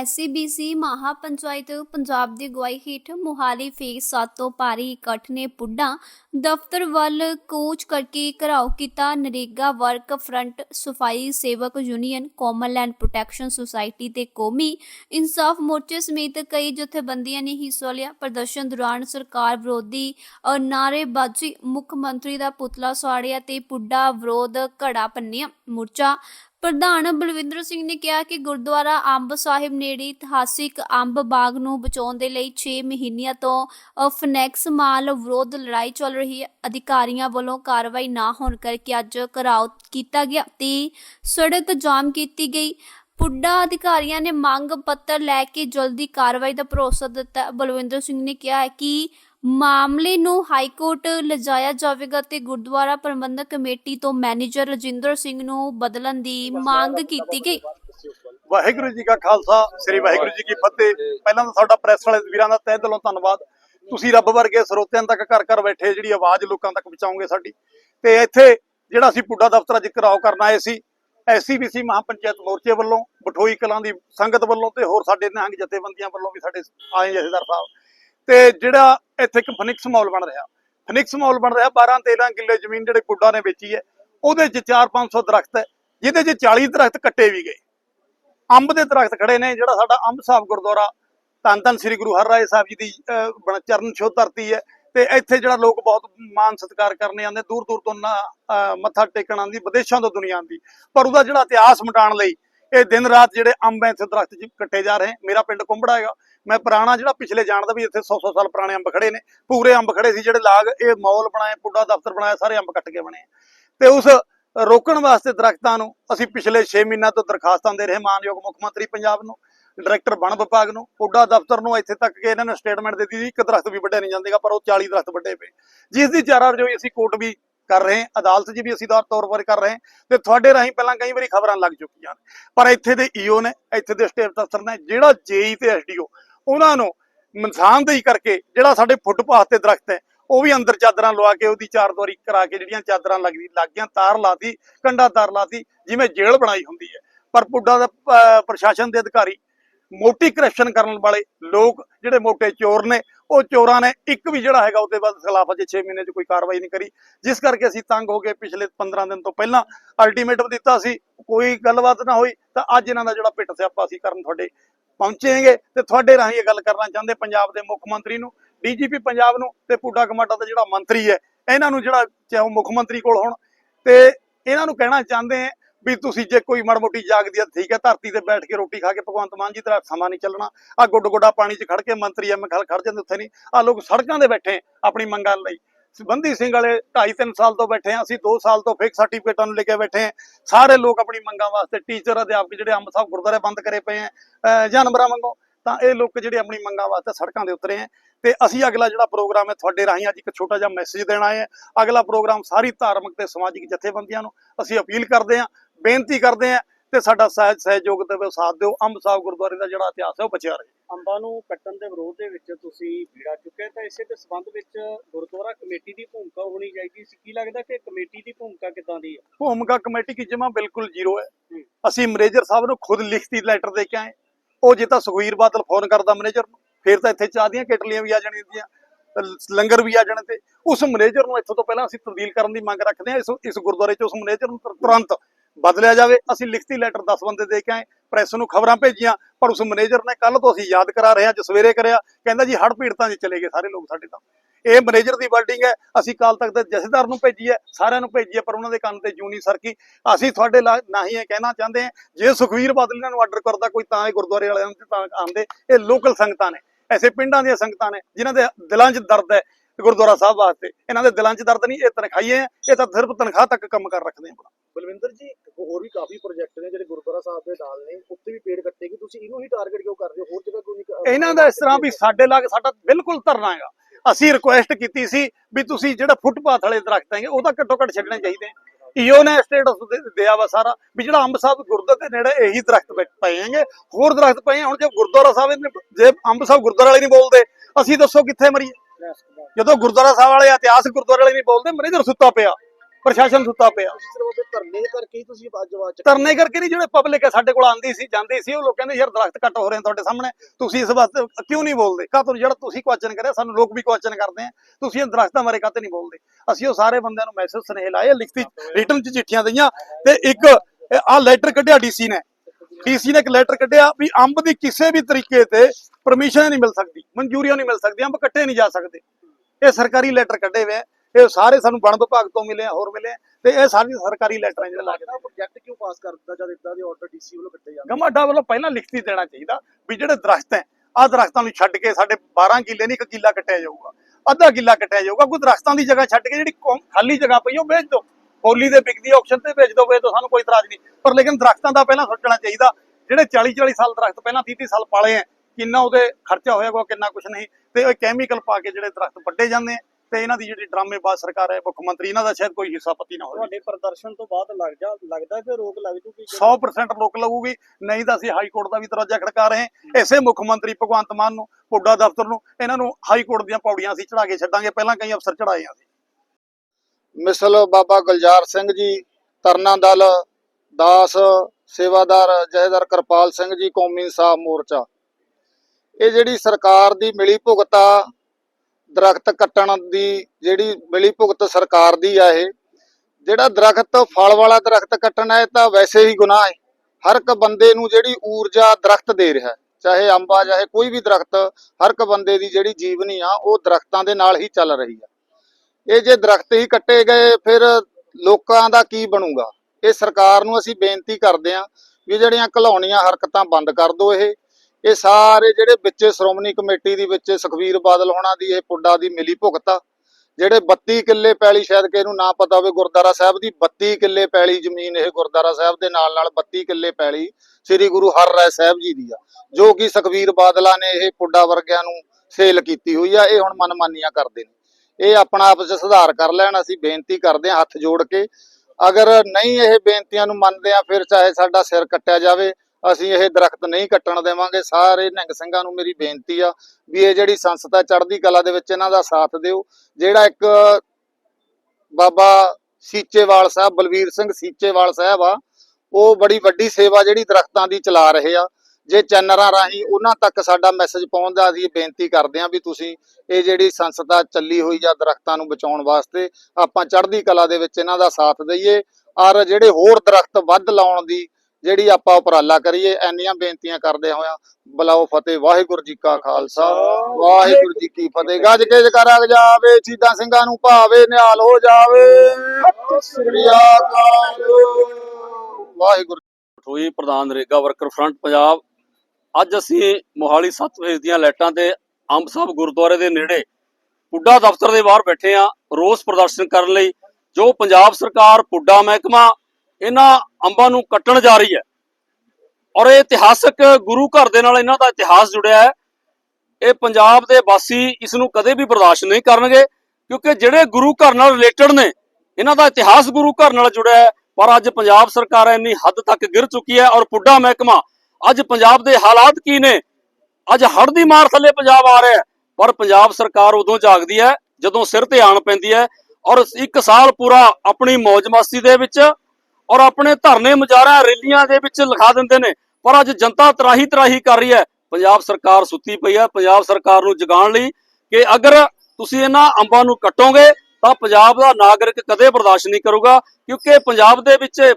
SCBC mahapanchayat Punjab ਦੀ ਅਗਵਾਈ ਹੇਠ Mohali face 7 ਤੋਂ ਭਾਰੀ ਇਕੱਠ ਨੇ ਪੁੱਡਾ ਦਫ਼ਤਰ ਵੱਲ ਕੂਚ ਕਰਕੇ ਘਰਾਓ ਕੀਤਾ ਨਰੇਗਾ ਵਰਕ ਫਰੰਟ ਸਫ਼ਾਈ ਸੇਵਕ union common land protection society ਤੇ ਕੌਮੀ ਇਨਸਾਫ ਮੋਰਚੇ ਸਮੇਤ ਕਈ ਜਥੇਬੰਦੀਆਂ ਨੇ ਹਿੱਸਾ ਲਿਆ। ਪ੍ਰਦਰਸ਼ਨ ਦੌਰਾਨ ਸਰਕਾਰ ਵਿਰੋਧੀ ਅ, ਮੁੱਖ ਮੰਤਰੀ ਦਾ ਪੁਤਲਾ ਸਾੜਿਆ ਤੇ ਪੁੱਡਾ ਵਿਰੋਧ ਘੜਾ ਪੰਨਿਆ ਮੋਰਚਾ ਪ੍ਰਧਾਨ ਬਲਵਿੰਦਰ ਸਿੰਘ ਨੇ ਕਿਹਾ ਕਿ ਗੁਰਦੁਆਰਾ ਅੰਬ ਸਾਹਿਬ ਨੇੜੇ ਇਤਿਹਾਸਿਕ ਅੰਬ ਬਾਗ ਨੂੰ ਬਚਾਉਣ ਦੇ ਲਈ 6 ਮਹੀਨਿਆਂ ਤੋਂ ਫਨੈਕਸ ਮਾਲ ਵਿਰੋਧ ਲੜਾਈ ਚੱਲ ਰਹੀ ਹੈ। ਅਧਿਕਾਰੀਆਂ ਵੱਲੋਂ ਕਾਰਵਾਈ ਨਾ ਹੋਣ ਕਰਕੇ ਅੱਜ ਘਰਾਓ ਕੀਤਾ ਗਿਆ ਤੇ ਸੜਕ ਜਾਮ ਕੀਤੀ ਗਈ। ਪੁੱਡਾ ਅਧਿਕਾਰੀਆਂ ਨੇ ਮੰਗ ਪੱਤਰ ਲੈ ਕੇ ਜਲਦੀ ਕਾਰਵਾਈ ਦਾ ਭਰੋਸਾ ਦਿੱਤਾ। ਬਲਵਿੰਦਰ ਸਿੰਘ ਨੇ ਕਿਹਾ ਕਿ ਮਾਮਲੇ ਨੂੰ ਹਾਈ ਕੋਰਟ ਲਿਜਾਇਆ ਜਾਵੇਗਾ ਤੇ ਗੁਰਦੁਆਰਾ ਪ੍ਰਬੰਧਕ ਕਮੇਟੀ ਤੋਂ ਮੈਨੇਜਰ ਰਜਿੰਦਰ ਸਿੰਘ ਨੂੰ ਬਦਲਣ ਦੀ ਮੰਗ ਕੀਤੀ ਗਈ। ਵਾਹਿਗੁਰੂ ਜੀ ਕਾ ਖਾਲਸਾ, ਸ੍ਰੀ ਵਾਹਿਗੁਰੂ ਜੀ ਕੀ ਫਤਿਹ। ਪਹਿਲਾਂ ਤਾਂ ਤੁਹਾਡਾ ਪ੍ਰੈਸ ਵਾਲੇ ਵੀਰਾਂ ਦਾ ਤਹਿ ਦਿਲੋਂ ਧੰਨਵਾਦ। ਤੁਸੀਂ ਰੱਬ ਵਰਗੇ ਸਰੋਤਿਆਂ ਤੱਕ ਘਰ ਘਰ ਬੈਠੇ ਜਿਹੜੀ ਆਵਾਜ਼ ਲੋਕਾਂ ਤੱਕ ਪਹੁੰਚਾਉਂਗੇ ਸਾਡੀ। ਤੇ ਇੱਥੇ ਜਿਹੜਾ ਅਸੀਂ ਪੁੱਡਾ ਦਫ਼ਤਰ ਅੱਜ ਘਰਾਓ ਕਰਨ ਆਏ ਸੀ, ਐਸਸੀਬੀਸੀ ਮਹਾਪੰਚਾਇਤ ਮੋਰਚੇ ਵੱਲੋਂ, ਬਠੋਈ ਕਲਾਂ ਦੀ ਸੰਗਤ ਵੱਲੋਂ ਤੇ ਹੋਰ ਸਾਡੇ ਨਿਹੰਗ ਜਥੇਬੰਦੀਆਂ ਵੱਲੋਂ ਵੀ ਸਾਡੇ ਆਏ ਜਥੇਦਾਰ ਸਾਹਿਬ। ਤੇ ਜਿਹੜਾ ਇੱਥੇ ਇੱਕ ਫਨਿਕਸ ਮਾਲ ਬਣ ਰਿਹਾ। ਫਨਿਕਸ ਮਾਲ ਬਣ ਰਿਹਾ 12 13 ਕਿੱਲੇ ਜ਼ਮੀਨ ਜਿਹੜੇ ਪੁੱਡਾ ਨੇ ਵੇਚੀ ਹੈ ਉਹਦੇ 'ਚ 4-500 ਦਰਖਤ ਹੈ ਜਿਹਦੇ 'ਚ 40 ਦਰਖਤ ਕੱਟੇ ਵੀ ਗਏ। ਅੰਬ ਦੇ ਦਰਖਤ ਖੜੇ ਨੇ ਜਿਹੜਾ ਸਾਡਾ ਅੰਬ ਸਾਹਿਬ ਗੁਰਦੁਆਰਾ ਧੰਨ ਧੰਨ ਸ੍ਰੀ ਗੁਰੂ ਹਰਿਰਾਏ ਸਾਹਿਬ ਜੀ ਦੀ ਅਹ, ਚਰਨ ਛੋਹ ਧਰਤੀ ਹੈ ਤੇ ਇੱਥੇ ਜਿਹੜਾ ਲੋਕ ਬਹੁਤ ਮਾਨ ਸਤਿਕਾਰ ਕਰਨੇ ਆਉਂਦੇ ਦੂਰ ਦੂਰ ਤੋਂ ਨਾ ਮੱਥਾ ਟੇਕਣ ਆਉਂਦੀ ਵਿਦੇਸ਼ਾਂ ਤੋਂ ਦੁਨੀਆ ਆਉਂਦੀ। ਪਰ ਉਹਦਾ ਜਿਹੜਾ ਇਤਿਹਾਸ ਮਿਟਾਉਣ ਲਈ ਇਹ ਦਿਨ ਰਾਤ ਜਿਹੜੇ ਅੰਬ ਇੱਥੇ ਦਰਖਤ ਜੀ ਕੱਟੇ ਜਾ ਰਹੇ ਮੇਰਾ ਪਿੰਡ ਕੁੰਬੜਾ ਹੈਗਾ ਮੈਂ ਪੁਰਾਣਾ ਜਿਹੜਾ ਪਿਛਲੇ ਜਾਣਦਾ ਵੀ ਇੱਥੇ 100-100 ਸਾਲ ਪੁਰਾਣੇ ਅੰਬ ਖੜੇ ਨੇ, ਪੂਰੇ ਅੰਬ ਖੜੇ ਸੀ ਜਿਹੜੇ ਲਾਗ, ਇਹ ਮੌਲ ਬਣਾਏ, ਪੁੱਡਾ ਦਫ਼ਤਰ ਬਣਾਇਆ, ਸਾਰੇ ਅੰਬ ਕੱਟ ਕੇ ਬਣੇ। ਤੇ ਉਸ ਰੋਕਣ ਵਾਸਤੇ ਦਰਖਤਾਂ ਨੂੰ ਅਸੀਂ ਪਿਛਲੇ 6 ਮਹੀਨਿਆਂ ਤੋਂ ਦਰਖਾਸਤਾਂ ਦੇ ਰਹੇ ਮਾਨਯੋਗ ਮੁੱਖ ਮੰਤਰੀ ਪੰਜਾਬ ਨੂੰ, ਡਾਇਰੈਕਟਰ ਵਣ ਵਿਭਾਗ ਨੂੰ, ਪੁੱਡਾ ਦਫ਼ਤਰ ਨੂੰ ਇੱਥੇ ਤੱਕ ਕਿ ਇਹਨਾਂ ਨੇ ਸਟੇਟਮੈਂਟ ਦਿੱਤੀ ਸੀ, ਇੱਕ ਦਰਖਤ ਵੀ ਵੱਡੇ ਨਹੀਂ ਜਾਂਦੇਗਾ ਪਰ ਉਹ 40 ਦਰਖਤ ਵੱਡੇ ਪਏ। ਜਿਸ ਦੀ ਚਾਰਾ ਰਜੋਈ ਅਸੀਂ ਕੋਰਟ ਵੀ ਕਰ ਰਹੇ ਅਦਾਲਤ 'ਚ ਵੀ ਅਸੀਂ ਦੌਰ ਤੌਰ ਪਰ ਕਰ ਰਹੇ ਤੇ ਤੁਹਾਡੇ ਰਾਹੀਂ ਪਹਿਲਾਂ ਕਈ ਵਾਰੀ ਖਬਰਾਂ ਲੱਗ ਚੁੱਕੀਆਂ ਪਰ ਇੱਥੇ ਦੇ ਈਓ ਨੇ, ਇੱਥੇ ਦੇ ਸਟੇਟ ਅਫਸਰ ਨੇ, ਜਿਹੜਾ ਜੇਈ ਤੇ ਐਸਡੀਓ ਉਹਨਾਂ ਨੂੰ ਨਿਸ਼ਾਨਦੇਹੀ ਕਰਕੇ ਜਿਹੜਾ ਸਾਡੇ ਫੁੱਟਪਾਥ ਤੇ ਦਰਖਤ ਹੈ, ਉਹ ਵੀ ਅੰਦਰ ਚਾਦਰਾਂ ਲਵਾ ਕੇ ਉਹਦੀ ਚਾਰ ਦੁਆਰੀ ਕਰਾ ਕੇ ਜਿਹੜੀਆਂ ਚਾਦਰਾਂ ਲੱਗਦੀ ਲੱਗੀਆਂ ਤਾਰ ਲਾਤੀ ਕੰਡਾ ਤਾਰ ਲਾਤੀ ਜਿਵੇਂ ਜੇਲ੍ਹ ਬਣਾਈ ਹੁੰਦੀ ਹੈ। ਪਰ ਪੁੱਡਾ ਦਾ ਪ੍ਰਸ਼ਾਸਨ ਦੇ ਅਧਿਕਾਰੀ ਮੋਟੀ ਕਰਪਸ਼ਨ ਕਰਨ ਵਾਲੇ ਲੋਕ ਜਿਹੜੇ ਮੋਟੇ ਚੋਰ ਨੇ, ਉਹ ਚੋਰਾਂ ਨੇ ਇੱਕ ਵੀ ਜਿਹੜਾ ਹੈਗਾ ਉਹਦੇ ਬਾਅਦ ਖਿਲਾਫ ਅਜੇ 6 ਮਹੀਨੇ 'ਚ ਕੋਈ ਕਾਰਵਾਈ ਨਹੀਂ ਕਰੀ। ਜਿਸ ਕਰਕੇ ਅਸੀਂ ਤੰਗ ਹੋ ਗਏ, ਪਿਛਲੇ 15 ਦਿਨ ਤੋਂ ਪਹਿਲਾਂ ਅਲਟੀਮੇਟਮ ਦਿੱਤਾ ਸੀ, ਕੋਈ ਗੱਲਬਾਤ ਨਾ ਹੋਈ, ਤਾਂ ਅੱਜ ਇਹਨਾਂ ਦਾ ਜਿਹੜਾ ਪਿੱਟ ਸਿਆਪਾ ਅਸੀਂ ਕਰਨ ਤੁਹਾਡੇ ਪਹੁੰਚੇਗੇ ਤੇ ਤੁਹਾਡੇ ਰਾਹੀਂ ਇਹ ਗੱਲ ਕਰਨਾ ਚਾਹੁੰਦੇ ਪੰਜਾਬ ਦੇ ਮੁੱਖ ਮੰਤਰੀ ਨੂੰ, ਡੀਜੀਪੀ ਪੰਜਾਬ ਨੂੰ ਤੇ ਪੁੱਡਾ ਕਮਾਟਾ ਦਾ ਜਿਹੜਾ ਮੰਤਰੀ ਹੈ, ਇਹਨਾਂ ਨੂੰ ਜਿਹੜਾ ਚਾਹੇ ਉਹ ਮੁੱਖ ਮੰਤਰੀ ਕੋਲ ਹੋਣ। ਤੇ ਇਹਨਾਂ ਨੂੰ ਕਹਿਣਾ ਚਾਹੁੰਦੇ ਆ ਵੀ ਤੁਸੀਂ ਜੇ ਕੋਈ ਮੜ ਮੋਟੀ ਜਾਗਦੀ ਹੈ ਠੀਕ ਹੈ, ਧਰਤੀ ਤੇ ਬੈਠ ਕੇ ਰੋਟੀ ਖਾ ਕੇ ਭਗਵੰਤ ਮਾਨ ਜੀ ਤਰ੍ਹਾਂ ਸਮਾਂ ਨਹੀਂ ਚੱਲਣਾ। ਆ ਗੁੱਡ ਗੁੱਡਾ ਪਾਣੀ 'ਚ ਖੜ ਕੇ ਮੰਤਰੀ ਐਮ ਖੜ ਖੜ ਜਾਂਦੇ ਉੱਥੇ ਨਹੀਂ। ਆ ਲੋਕ ਸੜਕਾਂ ਦੇ ਬੈਠੇ ਆਪਣੀ ਮੰਗਾਂ ਲਈ। ਸੰਬੰਧੀ ਸਿੰਘ ਵਾਲੇ 2.5 3 ਸਾਲ ਤੋਂ ਬੈਠੇ ਆ ਅਸੀਂ 2 ਸਾਲ ਤੋਂ ਫੇਕ ਸਰਟੀਫਿਕੇਟਾਂ ਨੂੰ ਲੈ ਕੇ ਬੈਠੇ ਆ ਸਾਰੇ ਲੋਕ ਆਪਣੀ ਮੰਗਾਂ ਵਾਸਤੇ ਟੀਚਰ ਅਧਿਆਪਕ ਜਿਹੜੇ ਅੰਬ ਸਾਹਿਬ ਗੁਰਦੁਆਰੇ ਬੰਦ ਕਰੇ ਪਏ ਆ ਜਾਨਵਰਾਂ ਵਾਂਗੂ, ਤਾਂ ਇਹ ਲੋਕ ਜਿਹੜੇ ਆਪਣੀ ਮੰਗਾਂ ਵਾਸਤੇ ਸੜਕਾਂ ਦੇ ਉਤਰੇ ਆ ਤੇ ਅਸੀਂ ਅਗਲਾ ਜਿਹੜਾ ਪ੍ਰੋਗਰਾਮ ਹੈ ਤੁਹਾਡੇ ਰਾਹੀਂ ਅੱਜ ਇੱਕ ਛੋਟਾ ਜਿਹਾ ਮੈਸੇਜ ਦੇਣਾ ਹੈ। ਅਗਲਾ ਪ੍ਰੋਗਰਾਮ ਸਾਰੀ ਧਾਰਮਿਕ ਤੇ ਸਮਾਜਿਕ ਜਥੇਬੰਦੀਆਂ ਨੂੰ ਅਸੀਂ ਅਪੀਲ ਕਰਦੇ ਆ ਬੇਨਤੀ ਕਰਦੇ ਆ ਤੇ ਸਾਡਾ ਸਹਿਜ ਸਹਿਯੋਗ ਦੇ ਸਾਥ ਦਿਓ। ਅੰਬ ਸਾਹਿਬ ਗੁਰਦੁਆਰੇ ਦਾ ਜਿਹੜਾ ਇਤਿਹਾਸ ਹੈ ਉਹ ਬਚਿਆ ਰਹੇ। ਅੰਬਾਂ ਨੂੰ ਕੱਟਣ ਦੇ ਵਿਰੋਧ ਦੇ ਵਿੱਚ ਤੁਸੀਂ ਭੀੜਾ ਚੁੱਕੇ ਤਾਂ ਇਸੇ ਦੇ ਸੰਬੰਧ ਵਿੱਚ ਗੁਰਦੁਆਰਾ ਕਮੇਟੀ ਦੀ ਭੂਮਿਕਾ ਹੋਣੀ ਚਾਹੀਦੀ ਸੀ। ਕੀ ਲੱਗਦਾ ਕਿ ਕਮੇਟੀ ਦੀ ਭੂਮਿਕਾ ਕਿੱਦਾਂ ਦੀ ਹੈ? ਭੂਮਿਕਾ ਕਮੇਟੀ ਕੀ ਜਮਾ ਬਿਲਕੁਲ ਜ਼ੀਰੋ ਹੈ। ਅਸੀਂ ਮੈਨੇਜਰ ਸਾਹਿਬ ਨੂੰ ਖੁਦ ਲਿਖਤੀ ਲੈਟਰ ਦੇ ਕੇ ਆਏ। ਉਹ ਜੇ ਤਾਂ ਸੁਖਵੀਰ ਬਾਦਲ ਫੋਨ ਕਰਦਾ ਮੈਨੇਜਰ ਨੂੰ ਫਿਰ ਤਾਂ ਇੱਥੇ ਚਾਹ ਦੀਆਂ ਕੇਟਲੀਆਂ ਵੀ ਆ ਜਾਣੀਆਂ ਲੰਗਰ ਵੀ ਆ ਜਾਣੇ ਤੇ। ਉਸ ਮੈਨੇਜਰ ਨੂੰ ਇੱਥੋਂ ਤੋਂ ਪਹਿਲਾਂ ਅਸੀਂ ਤਬਦੀਲ ਕਰਨ ਦੀ ਮੰਗ ਰੱਖਦੇ ਹਾਂ। ਇਸ ਇਸ ਗੁਰਦੁਆਰੇ 'ਚ ਉਸ ਮੈਨੇਜਰ ਨੂੰ ਤੁਰ- ਤੁਰੰਤ ਬਦਲਿਆ ਜਾਵੇ, ਅਸੀਂ ਲਿਖਤੀ ਲੈਟਰ 10 ਬੰਦੇ ਦੇ ਕੇ ਆਏ ਪ੍ਰੈਸ ਨੂੰ ਖਬਰਾਂ ਭੇਜੀਆਂ, ਪਰ ਉਸ ਮੈਨੇਜਰ ਨੇ ਕੱਲ ਤੋਂ ਅਸੀਂ ਯਾਦ ਕਰਾ ਰਹੇ ਹਾਂ, ਅੱਜ ਸਵੇਰੇ ਕਰਿਆ, ਕਹਿੰਦਾ ਜੀ ਹੜ ਪੀੜਤਾਂ 'ਚ ਚਲੇ ਗਏ ਸਾਰੇ ਲੋਕ ਸਾਡੇ ਤਾਂ। ਇਹ ਮੈਨੇਜਰ ਦੀ ਵਰਡਿੰਗ ਹੈ, ਅਸੀਂ ਕੱਲ ਤੱਕ ਦੇ ਜਥੇਦਾਰ ਨੂੰ ਭੇਜੀ ਹੈ ਸਾਰਿਆਂ ਨੂੰ ਭੇਜੀ ਹੈ ਪਰ ਉਹਨਾਂ ਦੇ ਕੰਨ ਤੇ ਜੂਨੀ ਸਰਕੀ। ਅਸੀਂ ਤੁਹਾਡੇ ਲਾ- ਨਹੀਂ ਇਹ ਕਹਿਣਾ ਚਾਹੁੰਦੇ ਹਾਂ, ਜੇ ਸੁਖਵੀਰ ਬਾਦਲ ਇਹਨਾਂ ਨੂੰ ਆਰਡਰ ਕਰਦਾ ਕੋਈ, ਤਾਂ ਇਹ ਗੁਰਦੁਆਰੇ ਵਾਲਿਆਂ ਨੂੰ ਤਾਂ ਆਉਂਦੇ। ਇਹ ਲੋਕਲ ਸੰਗਤਾਂ ਨੇ, ਐਸੇ ਪਿੰਡਾਂ ਦੀਆਂ ਸੰਗਤਾਂ ਨੇ, ਜਿਨ੍ਹਾਂ ਦੇ ਦਿਲਾਂ 'ਚ ਦਰਦ ਹੈ ਗੁਰਦੁਆਰਾ ਸਾਹਿਬ ਵਾਸਤੇ। ਇਹਨਾਂ ਦੇ ਦਿਲਾਂ 'ਚ ਦਰਦ ਨਹੀਂ, ਇਹ ਤਨਖਾਹੀਏ ਹੈ ਇਹ ਤਾਂ ਸਿਰਫ ਤਨਖਾਹ ਤੱਕ ਕੰਮ ਕਰ ਰੱਖਦੇ ਆ। ਬਲਵਿੰਦਰ ਜੀ ਹੋਰ ਵੀ ਕਾਫੀ ਪ੍ਰੋਜੈਕਟ ਨੇ ਜਿਹੜੇ ਗੁਰਦੁਆਰਾ ਸਾਹਿਬ ਦੇ ਨਾਲ ਨੇ ਉੱਥੇ ਵੀ ਪੇੜ ਕੱਟੇਗੀ ਤੁਸੀਂ ਇਹਨੂੰ ਹੀ ਟਾਰਗੇਟ ਕਿਉਂ ਕਰਦੇ ਹੋ? ਹੋਰ ਜਗ੍ਹਾ ਕਿਉਂ ਨਹੀਂ ਇਹਨਾਂ ਦਾ ਇਸ ਤਰ੍ਹਾਂ ਵੀ ਸਾਡੇ ਲਾਗ ਸਾਡਾ ਬਿਲਕੁਲ ਧਰਨਾ ਹੈਗਾ। ਅਸੀਂ ਰਿਕੁਐਸਟ ਕੀਤੀ ਸੀ ਵੀ ਤੁਸੀਂ ਜਿਹੜਾ ਫੁੱਟਪਾਥ ਵਾਲੇ ਦਰਖਤ ਹੈਗੇ ਉਹਦਾ ਘੱਟੋ ਘੱਟ ਛੱਡਣੇ ਚਾਹੀਦੇ ਈਓ ਨੇ ਸਟੇਟਸ ਦਿਆ ਵਾ ਸਾਰਾ ਵੀ ਜਿਹੜਾ ਅੰਬ ਸਾਹਿਬ ਗੁਰਦੁਆਰੇ ਦੇ ਨੇੜੇ ਇਹੀ ਦਰਖਤ ਪਏ ਹੈਗੇ। ਹੋਰ ਦਰਖਤ ਪਏ ਹੁਣ ਜੇ ਗੁਰਦੁਆਰਾ ਸਾਹਿਬ ਜੇ ਅੰਬ ਸਾਹਿਬ ਗੁਰਦੁਆਰਾ ਵਾਲੇ ਨਹੀਂ ਬੋਲਦੇ ਅਸੀਂ ਦੱਸੋ ਕਿੱਥੇ ਮਰੀਏ? ਜਦੋਂ ਗੁਰਦੁਆਰਾ ਸਾਹਿਬ ਵਾਲੇ ਇਤਿਹਾਸ ਗੁਰਦੁਆਰੇ ਵਾਲੇ ਨਹੀਂ ਬੋਲਦੇ ਮੈਨੇਜਰ ਸੁੱਤਾ ਪਿਆ। ਪ੍ਰਸ਼ਾਸਨ ਸੁੱਤਾ ਪਿਆ। ਧਰਨੇ ਕਰਕੇ ਹੀ ਤੁਸੀਂ ਅੱਜ ਆਵਾਜ਼ ਚੱਕੀ ਧਰਨੇ ਕਰਕੇ ਨਹੀਂ ਜਿਹੜੇ ਪਬਲਿਕ ਹੈ ਸਾਡੇ ਕੋਲ ਆਂਦੀ ਸੀ ਜਾਂਦੀ ਸੀ ਉਹ ਲੋਕ ਕਹਿੰਦੇ ਯਾਰ ਦਰਖਤ ਕੱਟ ਹੋ ਰਹੇ ਨੇ ਤੁਹਾਡੇ ਸਾਹਮਣੇ। ਤੁਸੀਂ ਇਸ ਵਾਸਤੇ ਕਿਉਂ ਨਹੀਂ ਬੋਲਦੇ? ਕਾ ਤੁਹਾਨੂੰ ਜਿਹੜਾ ਤੁਸੀਂ ਕੁਐਸਚਨ ਕਰਿਆ ਸਾਨੂੰ ਲੋਕ ਵੀ ਕੁਐਸਚਨ ਕਰਦੇ ਆ। ਤੁਸੀਂ ਇਹ ਦਰਖਤਾਂ ਬਾਰੇ ਕਾਤੇ ਨਹੀਂ ਬੋਲਦੇ? ਅਸੀਂ ਉਹ ਸਾਰੇ ਬੰਦਿਆਂ ਨੂੰ ਮੈਸੇਜ ਸੁਨੇਹੇ ਲਾਏ ਲਿਖਤੀ ਰਿਟਨ ਚ ਚਿੱਠੀਆਂ ਦਈਆਂ ਤੇ ਇੱਕ ਆਹ ਲੈਟਰ ਕੱਢਿਆ ਡੀਸੀ ਨੇ। ਡੀਸੀ ਨੇ ਇੱਕ ਲੈਟਰ ਕੱਢਿਆ ਵੀ ਅੰਬ ਦੀ ਕਿਸੇ ਵੀ ਤਰੀਕੇ ਤੇ ਪਰਮਿਸ਼ਨ ਨਹੀਂ ਮਿਲ ਸਕਦੀ ਮਨਜ਼ੂਰੀਆਂ ਨਹੀਂ ਮਿਲ ਸਕਦੀਆਂ ਅੰਬ ਕੱਟੇ ਨਹੀਂ ਜਾ ਸਕਦੇ। ਇਹ ਸਰਕਾਰੀ ਲੈਟਰ ਕੱਢੇ ਹੋਏ ਆ। ਇਹ ਸਾਰੇ ਸਾਨੂੰ ਵਣ ਵਿਭਾਗ ਤੋਂ ਮਿਲੇ ਆ ਹੋਰ ਮਿਲੇ ਆ ਤੇ ਇਹ ਸਾਰੀ ਸਰਕਾਰੀ ਲੈਟਰ ਜਿਹੜੇ ਲੱਗਦਾ ਪ੍ਰੋਜੈਕਟ ਕਿਉਂ ਪਾਸ ਕਰ ਦਿੱਤਾ ਜਦ ਇਦਾਂ ਦੇ ਆਰਡਰ ਡੀਸੀ ਵੱਲੋਂ ਕੱਟੇ ਜਾਂਦੇ? ਗਮਾਡਾ ਵੱਲੋਂ ਪਹਿਲਾਂ ਲਿਖਤੀ ਦੇਣਾ ਚਾਹੀਦਾ ਵੀ ਜਿਹੜੇ ਦਰਖਤ ਹੈ ਆਹ ਦਰਖਤਾਂ ਨੂੰ ਛੱਡ ਕੇ ਸਾਡੇ 12 ਕਿੱਲੇ ਨਹੀਂ ਇੱਕ ਕਿੱਲਾ ਕੱਟਿਆ ਜਾਊਗਾ ਅੱਧਾ ਕਿੱਲਾ ਕੱਟਿਆ ਜਾਊਗਾ ਕੋਈ ਦਰਖਤਾਂ ਦੀ ਜਗ੍ਹਾ ਛੱਡ ਕੇ ਜਿਹੜੀ ਖਾਲੀ ਜਗ੍ਹਾ ਪਈ ਉਹ ਵੇਚ ਦਿਓ। ਹੋਲੀ ਦੇ ਵਿਕਦੀ ਆਕਸ਼ਨ ਤੇ ਵੇਚ ਦਿਓ ਵੇਚ ਦਿਓ ਸਾਨੂੰ ਕੋਈ ਇਤਰਾਜ਼ ਨਹੀਂ। ਪਰ ਲੇਕਿਨ ਦਰਖਤਾਂ ਦਾ ਪਹਿਲਾਂ ਸੋਚਣਾ ਚਾਹੀਦਾ ਜਿਹੜੇ 40 40 ਸਾਲ ਦਰਖਤ ਪਹਿਲਾਂ 30 30 ਸਾਲ ਪਾਲੇ ਆ ਕਿੰਨਾ ਉਹਦੇ ਖਰਚਾ ਹੋਏਗਾ ਕਿੰਨਾ ਕੁਝ ਨਹੀਂ। ਤੇ ਉਹ ਕੈਮੀਕਲ ਪਾ ਕੇ ਜਿਹੜੇ ਦਰਖਤ ਵੱਡੇ ਜਾਂਦੇ ਆ ਤੇ ਇਹਨਾਂ ਦੀ ਜਿਹੜੀ ਡਰਾਮੇਬਾਜ਼ ਸਰਕਾਰ ਹੈ ਮੁੱਖ ਮੰਤਰੀ ਇਹਨਾਂ ਦਾ ਸ਼ਾਇਦ ਕੋਈ ਹਿੱਸਾ ਪਤੀ ਨਾ ਹੋਵੇ। ਤੁਹਾਡੇ ਪ੍ਰਦਰਸ਼ਨ ਤੋਂ ਬਾਅਦ ਲੱਗ ਜਾ ਲੱਗਦਾ ਕਿ ਰੋਕ ਲੱਗ ਜੂਗੀ? 100% ਰੋਕ ਲੱਗੂਗੀ ਨਹੀਂ ਤਾਂ ਅਸੀਂ ਹਾਈ ਕੋਰਟ ਦਾ ਵੀ ਦਰਵਾਜ਼ਾ ਖੜਕਾ ਰਹੇ ਹਾਂ। ਇਸੇ ਮੁੱਖ ਮੰਤਰੀ ਭਗਵੰਤ ਮਾਨ ਨੂੰ ਪੁੱਡਾ ਦਫ਼ਤਰ ਨੂੰ ਇਹਨਾਂ ਨੂੰ ਹਾਈ ਕੋਰਟ ਦੀਆਂ ਪੌੜੀਆਂ ਅਸੀਂ ਚੜਾ ਕੇ ਛੱਡਾਂਗੇ। ਪਹਿਲਾਂ ਕਈ ਅਫਸਰ ਚੜਾਏ ਆ। ਮਿਸਲ ਬਾਬਾ ਗੁਲਜ਼ਾਰ ਸਿੰਘ ਜੀ ਤਰਨਾ ਦਲ ਦਾਸ ਸੇਵਾਦਾਰ ਜਹੇਦਾਰ ਕਿਰਪਾਲ ਸਿੰਘ ਜੀ ਕੌਮੀ ਇਨਸਾਫ ਮੋਰਚਾ। ਇਹ ਜਿਹੜੀ ਸਰਕਾਰ ਦੀ ਮਿਲੀ ਭੁਗਤਾ ਦਰਖਤ ਕੱਟਣ ਦੀ ਜਿਹੜੀ ਮਿਲੀ ਭੁਗਤ ਸਰਕਾਰ ਦੀ ਆ ਇਹ, ਜਿਹੜਾ ਦਰਖਤ ਫਲ ਵਾਲਾ ਦਰਖਤ ਕੱਟਣਾ ਹੈ ਤਾਂ ਵੈਸੇ ਹੀ ਗੁਨਾਹ ਹੈ। ਹਰ ਇੱਕ ਬੰਦੇ ਨੂੰ ਜਿਹੜੀ ਊਰਜਾ ਦਰਖਤ ਦੇ ਰਿਹਾ ਚਾਹੇ ਅੰਬਾ ਚਾਹੇ ਕੋਈ ਵੀ ਦਰਖਤ, ਹਰ ਇੱਕ ਬੰਦੇ ਦੀ ਜਿਹੜੀ ਜੀਵਨੀ ਆ, ਉਹ ਦਰਖਤਾਂ ਦੇ ਨਾਲ ਹੀ ਚੱਲ ਰਹੀ ਆ। ਇਹ ਜੇ ਦਰਖਤ ਹੀ ਕੱਟੇ ਗਏ, ਫਿਰ ਲੋਕਾਂ ਦਾ ਕੀ ਬਣੂਗਾ? ਇਹ ਸਰਕਾਰ ਨੂੰ ਅਸੀਂ ਬੇਨਤੀ ਕਰਦੇ ਹਾਂ ਵੀ ਜਿਹੜੀਆਂ ਘਲਾਉਣੀਆਂ ਹਰਕਤਾਂ ਬੰਦ ਕਰ ਦਿਓ ਇਹ। ਇਹ ਸਾਰੇ ਜਿਹੜੇ ਵਿੱਚ ਸ਼੍ਰੋਮਣੀ ਕਮੇਟੀ ਦੀ ਵਿੱਚ ਸੁਖਵੀਰ ਬਾਦਲ ਹੋਣਾ ਦੀ, ਇਹ ਪੁੱਡਾ ਦੀ ਮਿਲੀ ਭੁਗਤ ਆ। ਜਿਹੜੇ 32 ਕਿੱਲੇ ਪੈਲੀ ਸ਼ਾਇਦ ਕਿ ਇਹਨੂੰ ਨਾ ਪਤਾ ਹੋਵੇ ਗੁਰਦਾਰਾ ਸਾਹਿਬ ਦੀ 32 ਕਿੱਲੇ ਪੈਲੀ ਜ਼ਮੀਨ ਇਹ ਗੁਰਦਾਰਾ ਸਾਹਿਬ ਦੇ ਨਾਲ ਨਾਲ 32 ਕਿੱਲੇ ਪੈਲੀ ਸ੍ਰੀ ਗੁਰੂ ਹਰਰਾਏ ਸਾਹਿਬ ਜੀ ਦੀ ਆ, ਜੋ ਕਿ ਸੁਖਵੀਰ ਬਾਦਲਾਂ ਨੇ ਇਹ ਪੁੱਡਾ ਵਰਗਿਆਂ ਨੂੰ ਸੇਲ ਕੀਤੀ ਹੋਈ ਆ, ਇਹ ਹੁਣ ਮਨਮਾਨੀਆਂ ਕਰਦੇ ਨੇ। ਇਹ ਆਪਣਾ ਆਪ ਚ ਸੁਧਾਰ ਕਰ ਲੈਣ, ਅਸੀਂ ਬੇਨਤੀ ਕਰਦੇ ਹਾਂ ਹੱਥ ਜੋੜ ਕੇ। ਅਗਰ ਨਹੀਂ ਇਹ ਬੇਨਤੀਆਂ ਨੂੰ ਮੰਨਦੇ ਆ ਫਿਰ ਚਾਹੇ ਸਾਡਾ ਸਿਰ ਕੱਟਿਆ ਜਾਵੇ ਅਸੀਂ ਇਹ ਦਰਖਤ ਨਹੀਂ ਕੱਟਣ ਦੇਵਾਂਗੇ। ਸਾਰੇ ਨਿਹੰਗ ਸਿੰਘਾਂ ਨੂੰ ਮੇਰੀ ਬੇਨਤੀ ਆ ਵੀ ਇਹ ਜਿਹੜੀ ਸੰਸਥਾ ਚੜ੍ਹਦੀ ਕਲਾ ਦੇ ਵਿੱਚ ਇਹਨਾਂ ਦਾ ਸਾਥ ਦਿਓ। ਜਿਹੜਾ ਇੱਕ ਬਾਬਾ ਸੀਚੇਵਾਲ ਸਾਹਿਬ, ਬਲਵੀਰ ਸਿੰਘ ਸੀਚੇਵਾਲ ਸਾਹਿਬ ਆ, ਉਹ ਬੜੀ ਵੱਡੀ ਸੇਵਾ ਜਿਹੜੀ ਦਰਖਤਾਂ ਦੀ ਚਲਾ ਰਹੇ ਆ। ਜੇ ਚੈਨਲਾਂ ਰਾਹੀਂ ਉਹਨਾਂ ਤੱਕ ਸਾਡਾ ਮੈਸੇਜ ਪਹੁੰਚਦਾ ਅਸੀਂ ਇਹ ਬੇਨਤੀ ਕਰਦੇ ਹਾਂ ਵੀ ਤੁਸੀਂ ਇਹ ਜਿਹੜੀ ਸੰਸਥਾ ਚੱਲੀ ਹੋਈ ਜਾਂ ਦਰਖਤਾਂ ਨੂੰ ਬਚਾਉਣ ਵਾਸਤੇ, ਆਪਾਂ ਚੜ੍ਹਦੀ ਕਲਾ ਦੇ ਵਿੱਚ ਇਹਨਾਂ ਦਾ ਸਾਥ ਦਈਏ। ਔਰ ਜਿਹੜੇ ਹੋਰ ਦਰਖਤ ਵੱਧ ਲਾਉਣ ਦੀ ਜਿਹੜੀ ਆਪਾਂ ਉਪਰਾਲਾ ਕਰੀਏ ਐਨੀਆਂ ਬੇਨਤੀਆਂ ਕਰਦੇ ਹੋਇਆ, ਬਲਾਓ ਫਤਿਹ, ਵਾਹਿਗੁਰੂ ਜੀ ਕਾ ਖਾਲਸਾ। ਵਾਹਿਗੁਰੂ ਜੀ ਕੀ ਫਤਿਹ। ਗੱਜ ਕੇ ਜਕਰ ਜਾਵੇ ਚੀਦਾਂ ਸਿੰਘਾਂ ਨੂੰ ਭਾਵੇ, ਨਿਹਾਲ ਹੋ ਜਾਵੇ। ਸ੍ਰੀ ਅਕਾਲ। ਵਾਹਿਗੁਰੂ ਹੋਈ ਪ੍ਰਧਾਨ ਰੇਗਾ ਵਰਕਰ ਫਰੰਟ ਪੰਜਾਬ, ਅੱਜ ਅਸੀਂ ਮੋਹਾਲੀ 7 ਫੇਜ਼ ਦੀਆਂ ਲਾਈਟਾਂ ਤੇ ਅੰਬ ਸਾਹਿਬ ਗੁਰਦੁਆਰੇ ਦੇ ਨੇੜੇ ਪੁੱਡਾ ਦਫ਼ਤਰ ਦੇ ਬਾਹਰ ਬੈਠੇ ਆ ਰੋਸ ਪ੍ਰਦਰਸ਼ਨ ਕਰਨ ਲਈ ਜੋ ਪੰਜਾਬ ਸਰਕਾਰ, ਪੁੱਡਾ ਮਹਿਕਮਾ ਇਹਨਾਂ ਅੰਬਾਂ ਨੂੰ ਕੱਟਣ ਜਾ ਰਹੀ ਹੈ। ਔਰ ਇਹ ਇਤਿਹਾਸਕ ਗੁਰੂ ਘਰ ਦੇ ਨਾਲ ਇਹਨਾਂ ਦਾ ਇਤਿਹਾਸ ਜੁੜਿਆ ਹੈ। ਇਹ ਪੰਜਾਬ ਦੇ ਵਾਸੀ ਇਸ ਨੂੰ ਕਦੇ ਵੀ ਬਰਦਾਸ਼ਤ ਨਹੀਂ ਕਰਨਗੇ, ਕਿਉਂਕਿ ਜਿਹੜੇ ਗੁਰੂ ਘਰ ਨਾਲ ਰਿਲੇਟਡ ਨੇ, ਇਹਨਾਂ ਦਾ ਇਤਿਹਾਸ ਗੁਰੂ ਘਰ ਨਾਲ ਜੁੜਿਆ ਹੈ। ਪਰ ਅੱਜ ਪੰਜਾਬ ਸਰਕਾਰ ਇੰਨੀ ਹੱਦ ਤੱਕ ਗਿਰ ਚੁੱਕੀ ਹੈ ਔਰ ਪੁੱਡਾ ਮਹਿਕਮਾ ਅੱਜ ਪੰਜਾਬ ਦੇ ਹਾਲਾਤ ਕੀ ਨੇ? ਅੱਜ ਹੜ੍ਹ ਦੀ ਮਾਰ ਥੱਲੇ ਪੰਜਾਬ ਆ ਰਿਹਾ ਪਰ ਪੰਜਾਬ ਸਰਕਾਰ ਉਦੋਂ ਜਾਗਦੀ ਹੈ ਜਦੋਂ ਸਿਰ ਤੇ ਆਣ ਪੈਂਦੀ ਹੈ। ਔਰ ਇੱਕ ਸਾਲ ਪੂਰਾ ਆਪਣੀ ਮौज ਮਸਤੀ ਦੇ ਵਿੱਚ ਔਰ ਆਪਣੇ ਧਰਨੇ ਮੁਜ਼ਾਹਰਾ ਰੈਲੀਆਂ ਦੇ ਵਿੱਚ ਲਿਖਾ ਦਿੰਦੇ ਨੇ। ਪਰ ਅੱਜ ਜਨਤਾ ਤਰਾਹੀ ਤਰਾਹੀ ਕਰ ਰਹੀ ਹੈ। ਪੰਜਾਬ ਸਰਕਾਰ ਸੁੱਤੀ ਪਈ ਹੈ। ਪੰਜਾਬ ਸਰਕਾਰ ਨੂੰ ਜਗਾਉਣ ਲਈ ਕਿ ਅਗਰ ਤੁਸੀਂ ਇਹਨਾਂ ਅੰਬਾਂ ਨੂੰ ਕੱਟੋਗੇ, ਤਾਂ ਪੰਜਾਬ ਦਾ ਨਾਗਰਿਕ ਕਦੇ ਬਰਦਾਸ਼ਤ ਨਹੀਂ ਕਰੂਗਾ, ਕਿਉਂਕਿ ਪੰਜਾਬ ਦੇ ਵਿੱਚ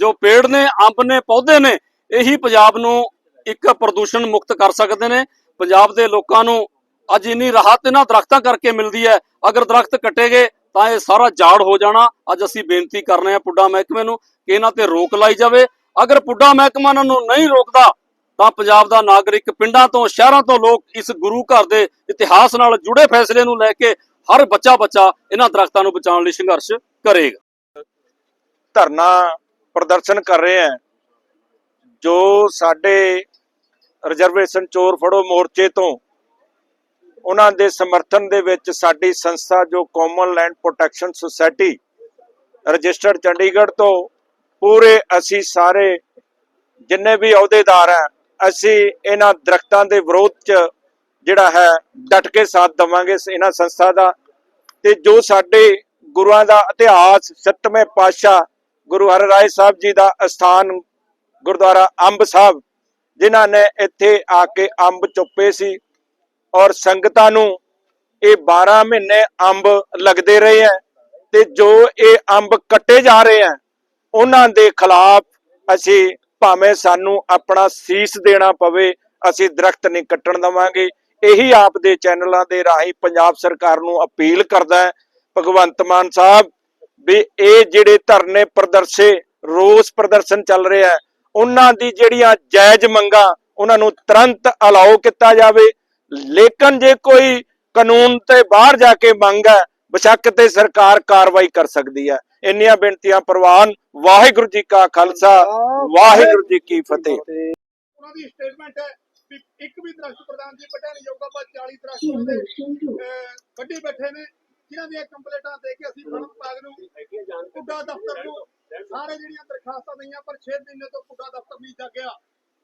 ਜੋ ਪੇੜ ਨੇ, ਅੰਬ ਨੇ, ਪੌਦੇ ਨੇ, ਇਹੀ ਪੰਜਾਬ ਨੂੰ ਇੱਕ ਪ੍ਰਦੂਸ਼ਣ ਮੁਕਤ ਕਰ ਸਕਦੇ ਨੇ। ਪੰਜਾਬ ਦੇ ਲੋਕਾਂ ਨੂੰ ਅੱਜ ਇੰਨੀ ਰਾਹਤ ਇਹਨਾਂ ਦਰਖਤਾਂ ਕਰਕੇ ਮਿਲਦੀ ਹੈ। ਅਗਰ ਦਰਖਤ ਕੱਟੇ ਗਏ ਤਾਂ ਇਹ ਸਾਰਾ ਝਾੜ ਹੋ ਜਾਣਾ। ਅੱਜ ਅਸੀਂ ਬੇਨਤੀ ਕਰ ਰਹੇ ਹਾਂ ਪੁੱਡਾ ਮਹਿਕਮੇ ਨੂੰ ਕਿ ਇਹਨਾਂ ਤੇ ਰੋਕ ਲਾਈ ਜਾਵੇ। ਅਗਰ ਪੁੱਡਾ ਮਹਿਕਮਾ ਇਹਨਾਂ ਨੂੰ ਨਹੀਂ ਰੋਕਦਾ, ਤਾਂ ਪੰਜਾਬ ਦਾ ਨਾਗਰਿਕ ਪਿੰਡਾਂ ਤੋਂ, ਸ਼ਹਿਰਾਂ ਤੋਂ ਲੋਕ ਇਸ ਗੁਰੂ ਘਰ ਦੇ ਇਤਿਹਾਸ ਨਾਲ ਜੁੜੇ ਫੈਸਲੇ ਨੂੰ ਲੈ ਕੇ ਹਰ ਬੱਚਾ ਬੱਚਾ ਇਹਨਾਂ ਦਰਖਤਾਂ ਨੂੰ ਬਚਾਉਣ ਲਈ ਸੰਘਰਸ਼ ਕਰੇਗਾ। ਧਰਨਾ ਪ੍ਰਦਰਸ਼ਨ ਕਰ ਰਹੇ ਹੈ। ਜੋ ਸਾਡੇ ਰਿਜ਼ਰਵੇਸ਼ਨ ਚੋਰ ਫੜੋ ਮੋਰਚੇ ਤੋਂ ਉਹਨਾਂ ਦੇ ਸਮਰਥਨ ਦੇ ਵਿੱਚ ਸਾਡੀ ਸੰਸਥਾ ਜੋ common land protection society registered Chandigarh ਤੋਂ ਪੂਰੇ ਅਸੀਂ ਸਾਰੇ ਜਿੰਨੇ ਵੀ ਅਹੁਦੇਦਾਰ ਹੈ, ਅਸੀਂ ਇਹਨਾਂ ਦਰਖਤਾਂ ਦੇ ਵਿਰੋਧ 'ਚ ਜਿਹੜਾ ਹੈ ਡਟ ਕੇ ਸਾਥ ਦਵਾਂਗੇ ਇਹਨਾਂ ਸੰਸਥਾ ਦਾ। ਤੇ ਜੋ ਸਾਡੇ ਗੁਰੂਆਂ ਦਾ ਇਤਿਹਾਸ, ਸੱਤਵੇਂ ਪਾਤਸ਼ਾਹ ਗੁਰੂ ਹਰਿਰਾਏ ਸਾਹਿਬ ਜੀ ਦਾ ਅਸਥਾਨ ਗੁਰਦੁਆਰਾ ਅੰਬ ਸਾਹਿਬ, ਜਿਨ੍ਹਾਂ ਨੇ ਇੱਥੇ ਆ ਕੇ ਅੰਬ ਚੁੱਪੇ ਸੀ। ਔਰ ਸੰਗਤਾਂ ਨੂੰ ਇਹ 12 ਮਹੀਨੇ ਅੰਬ ਲੱਗਦੇ ਰਹੇ ਹੈ ਤੇ ਜੋ ਇਹ ਅੰਬ ਕੱਟੇ ਜਾ ਰਹੇ ਹੈ, ਉਹਨਾਂ ਦੇ ਖਿਲਾਫ ਅਸੀਂ ਭਾਵੇਂ ਸਾਨੂੰ ਆਪਣਾ ਸੀਸ ਦੇਣਾ ਪਵੇ, ਅਸੀਂ ਦਰਖਤ ਨਹੀਂ ਕੱਟਣ ਦਵਾਂਗੇ। ਇਹੀ ਆਪ ਦੇ ਚੈਨਲਾਂ ਦੇ ਰਾਹੀਂ ਪੰਜਾਬ ਸਰਕਾਰ ਨੂੰ ਅਪੀਲ ਕਰਦਾ ਹੈ, ਭਗਵੰਤ ਮਾਨ ਸਾਹਿਬ, ਵੀ ਇਹ ਜਿਹੜੇ ਧਰਨੇ ਪ੍ਰਦਰਸ਼ੇ, ਰੋਸ ਪ੍ਰਦਰਸ਼ਨ ਚੱਲ ਰਿਹਾ ਹੈ, ਉਹਨਾਂ ਦੀ ਜਿਹੜੀਆਂ ਜਾਇਜ਼ ਮੰਗਾਂ, ਉਹਨਾਂ ਨੂੰ ਤੁਰੰਤ ਅਲਾਓ ਕੀਤਾ ਜਾਵੇ। ਲੇਕਿਨ ਜੇ ਕੋਈ ਕਾਨੂੰਨ ਤੇ ਬਾਹਰ ਜਾ ਕੇ ਮੰਗ ਹੈ, ਬਸ਼ੱਕ ਤੇ ਸਰਕਾਰ ਕਾਰਵਾਈ ਕਰ ਸਕਦੀ ਹੈ। ਇੰਨੀਆਂ ਬੇਨਤੀਆਂ, ਪ੍ਰਵਾਨ, ਵਾਹਿਗੁਰੂ ਜੀ ਕਾ ਖਾਲਸਾ, ਵਾਹਿਗੁਰੂ ਜੀ ਕੀ ਫਤਿਹ। ਉਹਨਾਂ ਦੀ ਸਟੇਟਮੈਂਟ ਹੈ ਵੀ ਇੱਕ ਵੀ ਦਰਖਤ ਪ੍ਰਧਾਨ ਜੀ ਵੱਢਿਆ ਨਹੀਂ ਜਾਊਗਾ ਪਰ 40 ਦਰਖਤ ਉਹਦੇ ਵੱਡੇ ਬੈਠੇ ਨੇ। ਜਿਨ੍ਹਾਂ ਦੀਆਂ ਕੰਪਲੇਂਟਾਂ ਦੇ ਕੇ ਅਸੀਂ ਵਣ ਵਿਭਾਗ ਨੂੰ ਪੁੱਡਾ ਦਫ਼ਤਰ ਨੂੰ, ਸਾਰੇ ਜਿਹੜੀਆਂ ਦਰਖਾਸਤਾਂ ਦਈਆਂ, ਪਰ 6 ਮਹੀਨੇ ਤੋਂ ਪੁੱਡਾ ਦਫ਼ਤਰ ਨਹੀਂ ਜਾਗਿਆ